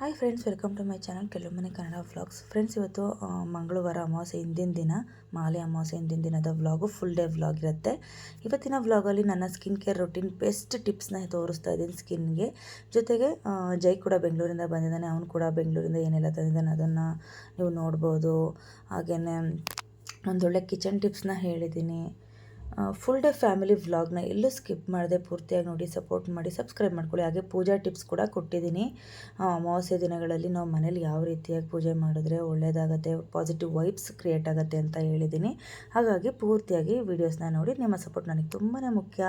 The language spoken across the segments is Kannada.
Hi friends welcome to my channel ಕೆಲವು ಮನೆ ಕನ್ನಡ ವ್ಲಾಗ್ಸ್ ಫ್ರೆಂಡ್ಸ್ ಇವತ್ತು ಮಂಗಳವಾರ ಅಮಾವಾಸ್ಯೆ ಹಿಂದಿನ ದಿನ, ಮಾಲೆ ಅಮಾವಾಸ್ಯೆ ಹಿಂದಿನ ದಿನದ ವ್ಲಾಗು ಫುಲ್ ಡೇ ವ್ಲಾಗ್ ಇರುತ್ತೆ. ಇವತ್ತಿನ ವ್ಲಾಗಲ್ಲಿ ನನ್ನ ಸ್ಕಿನ್ ಕೇರ್ ರೊಟೀನ್ ಬೆಸ್ಟ್ ಟಿಪ್ಸ್ನ ತೋರಿಸ್ತಾ ಇದ್ದೀನಿ ಸ್ಕಿನ್ಗೆ ಜೊತೆಗೆ ಜೈ ಕೂಡ ಬೆಂಗಳೂರಿಂದ ಬಂದಿದ್ದಾನೆ, ಅವನು ಕೂಡ ಬೆಂಗಳೂರಿಂದ ಏನೆಲ್ಲ ತಂದಿದ್ದಾನೆ ಅದನ್ನು ನೀವು ನೋಡ್ಬೋದು. ಹಾಗೆಯೇ ಒಂದೊಳ್ಳೆ ಕಿಚನ್ ಟಿಪ್ಸ್ನ ಹೇಳಿದ್ದೀನಿ. ಫುಲ್ ಡೇ ಫ್ಯಾಮಿಲಿ ವ್ಲಾಗ್ನ ಎಲ್ಲೂ ಸ್ಕಿಪ್ ಮಾಡದೆ ಪೂರ್ತಿಯಾಗಿ ನೋಡಿ ಸಪೋರ್ಟ್ ಮಾಡಿ ಸಬ್ಸ್ಕ್ರೈಬ್ ಮಾಡ್ಕೊಳ್ಳಿ. ಹಾಗೆ ಪೂಜಾ ಟಿಪ್ಸ್ ಕೂಡ ಕೊಟ್ಟಿದ್ದೀನಿ. ಅಮಾವಾಸ್ಯ ದಿನಗಳಲ್ಲಿ ನಾವು ಮನೇಲಿ ಯಾವ ರೀತಿಯಾಗಿ ಪೂಜೆ ಮಾಡಿದ್ರೆ ಒಳ್ಳೆಯದಾಗತ್ತೆ ಪಾಸಿಟಿವ್ ವೈಬ್ಸ್ ಕ್ರಿಯೇಟ್ ಆಗುತ್ತೆ ಅಂತ ಹೇಳಿದ್ದೀನಿ. ಹಾಗಾಗಿ ಪೂರ್ತಿಯಾಗಿ ವೀಡಿಯೋಸ್ನ ನೋಡಿ, ನಿಮ್ಮ ಸಪೋರ್ಟ್ ನನಗೆ ತುಂಬಾ ಮುಖ್ಯ.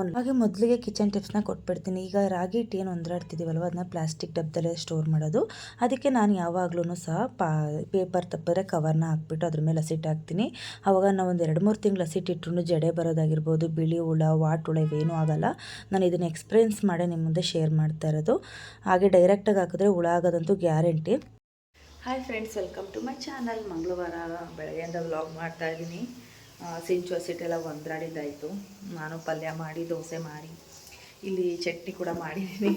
ಒಂದು ಹಾಗೆ ಮೊದಲಿಗೆ ಕಿಚನ್ ಟಿಪ್ಸ್ನ ಕೊಟ್ಬಿಡ್ತೀನಿ. ಈಗ ರಾಗಿ ಟೀನ್ ಒಂದ್ರಾಡ್ತಿದ್ದೀವಲ್ವ ಅದನ್ನ ಪ್ಲಾಸ್ಟಿಕ್ ಡಬ್ಬದಲ್ಲೇ ಸ್ಟೋರ್ ಮಾಡೋದು. ಅದಕ್ಕೆ ನಾನು ಯಾವಾಗಲೂ ಸಹ ಪಾ ಪೇಪರ್ ತಪ್ಪಿದ್ರೆ ಕವರ್ನ ಹಾಕ್ಬಿಟ್ಟು ಅದ್ರ ಮೇಲೆ ಹಸಿಟ್ಟು ಹಾಕ್ತೀನಿ. ಅವಾಗ ನಾವು ಒಂದು ಎರಡು ಮೂರು ತಿಂಗಳು ಹಸಿಟ್ಟಿಟ್ರು ಜಡೆ ಬರೋದಾಗಿರ್ಬೋದು, ಬಿಳಿ ಹುಳ, ವಾಟ್ ಹುಳ ಇವೇನೂ ಆಗಲ್ಲ. ನಾನು ಇದನ್ನು ಎಕ್ಸ್ಪೀರಿಯೆನ್ಸ್ ಮಾಡೇ ನಿಮ್ಮ ಮುಂದೆ ಶೇರ್ ಮಾಡ್ತಾ ಇರೋದು. ಹಾಗೆ ಡೈರೆಕ್ಟಾಗಿ ಹಾಕಿದ್ರೆ ಹುಳ ಆಗೋದಂತೂ guarantee hi friends welcome to my channel ಮಂಗಳವಾರ ಬೆಳಗ್ಗೆಯಿಂದ ವ್ಲಾಗ್ ಮಾಡ್ತಾ ಇದ್ದೀನಿ. ಸಿಂಚು ಹಸಿಟ್ಟೆಲ್ಲ ಒಂದ್ರಾಡಿದ್ದಾಯಿತು ನಾನು ಪಲ್ಯ ಮಾಡಿ, ದೋಸೆ ಮಾಡಿ, ಇಲ್ಲಿ ಚಟ್ನಿ ಕೂಡ ಮಾಡಿದ್ದೀನಿ.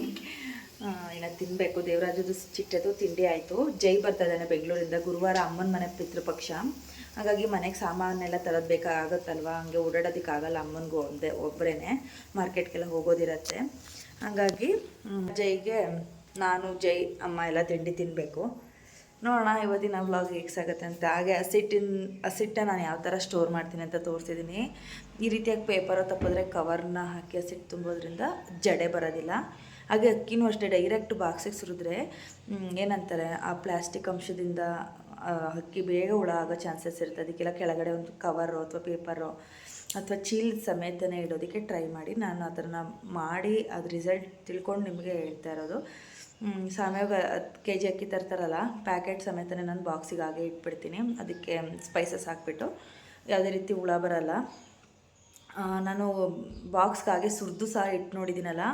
ಇನ್ನು ತಿನ್ನಬೇಕು ದೇವರಾಜದು ಚಿಟ್ಟದು ತಿಂಡಿ ಆಯಿತು. ಜೈ ಬರ್ತಾ ಇದ್ದಾನೆ ಬೆಂಗಳೂರಿಂದ. ಗುರುವಾರ ಅಮ್ಮನ ಮನೆ ಪಿತೃಪಕ್ಷ. ಹಾಗಾಗಿ ಮನೆಗೆ ಸಾಮಾನೆಲ್ಲ ತರೋದು ಬೇಕಾಗತ್ತಲ್ವ? ಹಂಗೆ ಓಡಾಡೋದಕ್ಕಾಗಲ್ಲ ಅಮ್ಮನಿಗೂ ಒಂದೇ ಒಬ್ಬರೇ ಮಾರ್ಕೆಟ್ಗೆಲ್ಲ ಹೋಗೋದಿರತ್ತೆ. ಹಾಗಾಗಿ ಜೈಗೆ ನಾನು, ಜೈ, ಅಮ್ಮ ಎಲ್ಲ ತಿಂಡಿ ತಿನ್ನಬೇಕು ನೋಡೋಣ ಇವತ್ತಿನ ವ್ಲಾಗ್ ಹೇಗೆ ಸಾಗುತ್ತೆ ಅಂತ. ಹಾಗೆ ಹಸಿಟ್ಟಿನ ಹಸಿಟ್ಟನ್ನು ನಾನು ಯಾವ ಥರ ಸ್ಟೋರ್ ಮಾಡ್ತೀನಿ ಅಂತ ತೋರಿಸಿದ್ದೀನಿ ಈ ರೀತಿಯಾಗಿ ಪೇಪರ್ ತಪ್ಪಿದ್ರೆ ಕವರ್ನ ಹಾಕಿ ಹಸಿಟ್ಟು ತುಂಬೋದ್ರಿಂದ ಜಡೆ ಬರೋದಿಲ್ಲ. ಹಾಗೆ ಅಕ್ಕಿನೂ ಅಷ್ಟೇ, ಡೈರೆಕ್ಟ್ ಬಾಕ್ಸಿಗೆ ಸುರಿದ್ರೆ ಏನಂತಾರೆ, ಆ ಪ್ಲಾಸ್ಟಿಕ್ ಅಂಶದಿಂದ ಆ, ಅಕ್ಕಿ ಬೇಗ ಹುಳ ಆಗೋ ಚಾನ್ಸಸ್ ಇರುತ್ತೆ. ಅದಕ್ಕೆಲ್ಲ ಕೆಳಗಡೆ ಒಂದು ಕವರು ಅಥವಾ ಪೇಪರು ಅಥವಾ ಚೀಲ್ ಸಮೇತನೇ ಇಡೋದಕ್ಕೆ ಟ್ರೈ ಮಾಡಿ ನಾನು ಅದನ್ನು ಮಾಡಿ ಅದು ರಿಸಲ್ಟ್ ತಿಳ್ಕೊಂಡು ನಿಮಗೆ ಹೇಳ್ತಾ ಇರೋದು. ಸಾಮ್ಯಾಗ ಹತ್ತು ಕೆ ಜಿ ಅಕ್ಕಿ ತರ್ತಾರಲ್ಲ ಪ್ಯಾಕೆಟ್ ಸಮೇತನೇ ನಾನು ಬಾಕ್ಸಿಗೆ ಹಾಗೆ ಇಟ್ಬಿಡ್ತೀನಿ. ಅದಕ್ಕೆ ಸ್ಪೈಸಸ್ ಹಾಕ್ಬಿಟ್ಟು. ಯಾವುದೇ ರೀತಿ ಹುಳ ಬರಲ್ಲ. ನಾನು ಬಾಕ್ಸ್ಗಾಗೆ ಸುರಿದು ಸಹ ಇಟ್ಟು ನೋಡಿದ್ದೀನಲ್ಲ,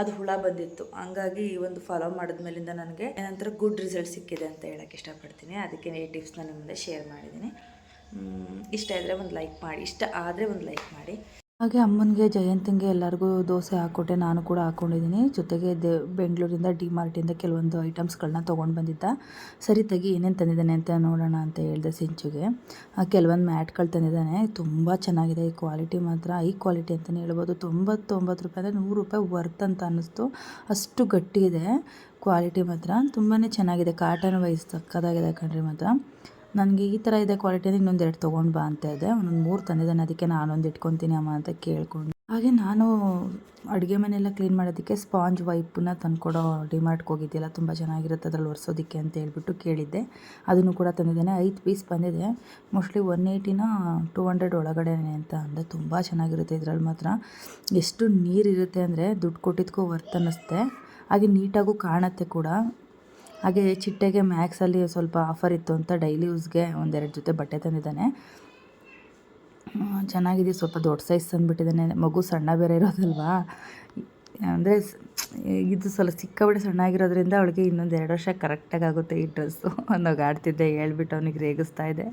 ಅದು ಹುಳ ಬಂದಿತ್ತು. ಹಂಗಾಗಿ ಈ ಒಂದು ಫಾಲೋ ಮಾಡಿದ್ಮೇಲಿಂದ ನನಗೆ ನಂತರ ಗುಡ್ ರಿಸಲ್ಟ್ ಸಿಕ್ಕಿದೆ ಅಂತ ಹೇಳೋಕ್ಕೆ ಇಷ್ಟಪಡ್ತೀನಿ. ಅದಕ್ಕೆ ಈ ಟಿಪ್ಸ್ನ ನಿಮ್ಮ ಮುಂದೆ ಶೇರ್ ಮಾಡಿದ್ದೀನಿ ಇಷ್ಟ ಇದ್ದರೆ ಒಂದು ಲೈಕ್ ಮಾಡಿ, ಇಷ್ಟ ಆದರೆ ಒಂದು ಲೈಕ್ ಮಾಡಿ. ಹಾಗೆ ಅಮ್ಮನಿಗೆ, ಜಯಂತಿಗೆ ಎಲ್ಲರಿಗೂ ದೋಸೆ ಹಾಕ್ಕೊಟ್ಟೆ. ನಾನು ಕೂಡ ಹಾಕ್ಕೊಂಡಿದ್ದೀನಿ. ಜೊತೆಗೆ ದೆ, ಬೆಂಗಳೂರಿಂದ ಡಿ ಮಾರ್ಟಿಂದ ಕೆಲವೊಂದು ಐಟಮ್ಸ್ಗಳನ್ನ ತೊಗೊಂಡು ಬಂದಿದ್ದ. ಸರಿ ತೆಗಿ, ಏನೇನು ತಂದಿದ್ದಾನೆ ಅಂತ ನೋಡೋಣ ಅಂತ ಹೇಳಿದೆ ಸಿಂಚುಗೆ. ಕೆಲವೊಂದು ಮ್ಯಾಟ್ಗಳು ತಂದಿದ್ದಾನೆ. ತುಂಬ ಚೆನ್ನಾಗಿದೆ. ಈ ಕ್ವಾಲಿಟಿ ಮಾತ್ರ, ಹೈ ಕ್ವಾಲಿಟಿ ಅಂತಲೇ ಹೇಳ್ಬೋದು. ತೊಂಬತ್ತೊಂಬತ್ತು ರೂಪಾಯಿ ಅಂದರೆ ನೂರು ರೂಪಾಯಿ ವರ್ತ್ ಅಂತ ಅನ್ನಿಸ್ತು. ಅಷ್ಟು ಗಟ್ಟಿ ಇದೆ ಕ್ವಾಲಿಟಿ ಮಾತ್ರ. ತುಂಬಾ ಚೆನ್ನಾಗಿದೆ. ಕಾಟನ್ ವೈಸ್ ಸಕ್ಕದಾಗಿದೆ ಕಣ್ರಿ ಮಾತ್ರ. ನನಗೆ ಈ ಥರ ಇದೆ ಕ್ವಾಲಿಟಿ ಅಂದರೆ ಇನ್ನೊಂದು ಎರಡು ತೊಗೊಂಡು ಬಾ ಅಂತ ಇದೆ. ಒಂದೊಂದು ಮೂರು ತಂದಿದ್ದಾನೆ, ಅದಕ್ಕೆ ನಾನೊಂದು ಇಟ್ಕೊತೀನಿ ಅಮ್ಮ ಅಂತ ಕೇಳ್ಕೊಂಡು. ಹಾಗೆ ನಾನು ಅಡುಗೆ ಮನೆಯೆಲ್ಲ ಕ್ಲೀನ್ ಮಾಡೋದಕ್ಕೆ ಸ್ಪಾಂಜ್ ವೈಪನ್ನ ತಂದುಕೊಡೋ ಡಿಮಾರ್ಟ್ಗೆ ಹೋಗಿದ್ದಿಲ್ಲ ತುಂಬ ಚೆನ್ನಾಗಿರುತ್ತೆ ಅದ್ರಲ್ಲಿ ಒರೆಸೋದಕ್ಕೆ ಅಂತ ಹೇಳ್ಬಿಟ್ಟು ಕೇಳಿದ್ದೆ. ಅದನ್ನು ಕೂಡ ತಂದಿದ್ದೇನೆ. ಐದು ಪೀಸ್ ಬಂದಿದೆ. ಮೋಸ್ಟ್ಲಿ ಒನ್ ಏಯ್ಟಿನ ಟೂ ಹಂಡ್ರೆಡ್ ಒಳಗಡೆನೆ ಅಂತ ಅಂದರೆ ತುಂಬ ಚೆನ್ನಾಗಿರುತ್ತೆ ಇದರಲ್ಲಿ ಮಾತ್ರ. ಎಷ್ಟು ನೀರಿರುತ್ತೆ ಅಂದರೆ ದುಡ್ಡು ಕೊಟ್ಟಿದ್ದಕ್ಕೂ ವರ್ತ್ ಅನ್ನಿಸುತ್ತೆ ಹಾಗೆ ನೀಟಾಗೂ ಕಾಣುತ್ತೆ ಕೂಡ. ಹಾಗೆ ಚಿಟ್ಟೆಗೆ ಮ್ಯಾಕ್ಸಲ್ಲಿ ಸ್ವಲ್ಪ ಆಫರ್ ಇತ್ತು ಅಂತ ಡೈಲಿ ಯೂಸ್ಗೆ ಒಂದೆರಡು ಜೊತೆ ಬಟ್ಟೆ ತಂದಿದ್ದಾನೆ. ಚೆನ್ನಾಗಿದೆ, ಸ್ವಲ್ಪ ದೊಡ್ಡ ಸೈಜ್ ತಂದುಬಿಟ್ಟಿದ್ದಾನೆ. ಮಗು ಸಣ್ಣ ಬೇರೆ ಇರೋದಲ್ವಾ? ಅಂದರೆ ಇದು ಸ್ವಲ್ಪ ಸಿಕ್ಕಾಬಿಟ್ಟೆ ಸಣ್ಣ ಆಗಿರೋದ್ರಿಂದ ಅವಳಿಗೆ ಇನ್ನೊಂದು ಎರಡು ವರ್ಷ ಕರೆಕ್ಟಾಗಿ ಆಗುತ್ತೆ ಈ ಡ್ರೆಸ್ಸು. ಅನ್ನೋಗಿ ಆಡ್ತಿದ್ದೆ ಹೇಳ್ಬಿಟ್ಟು ಅವನಿಗೆ ರೇಗಿಸ್ತಾ ಇದೆ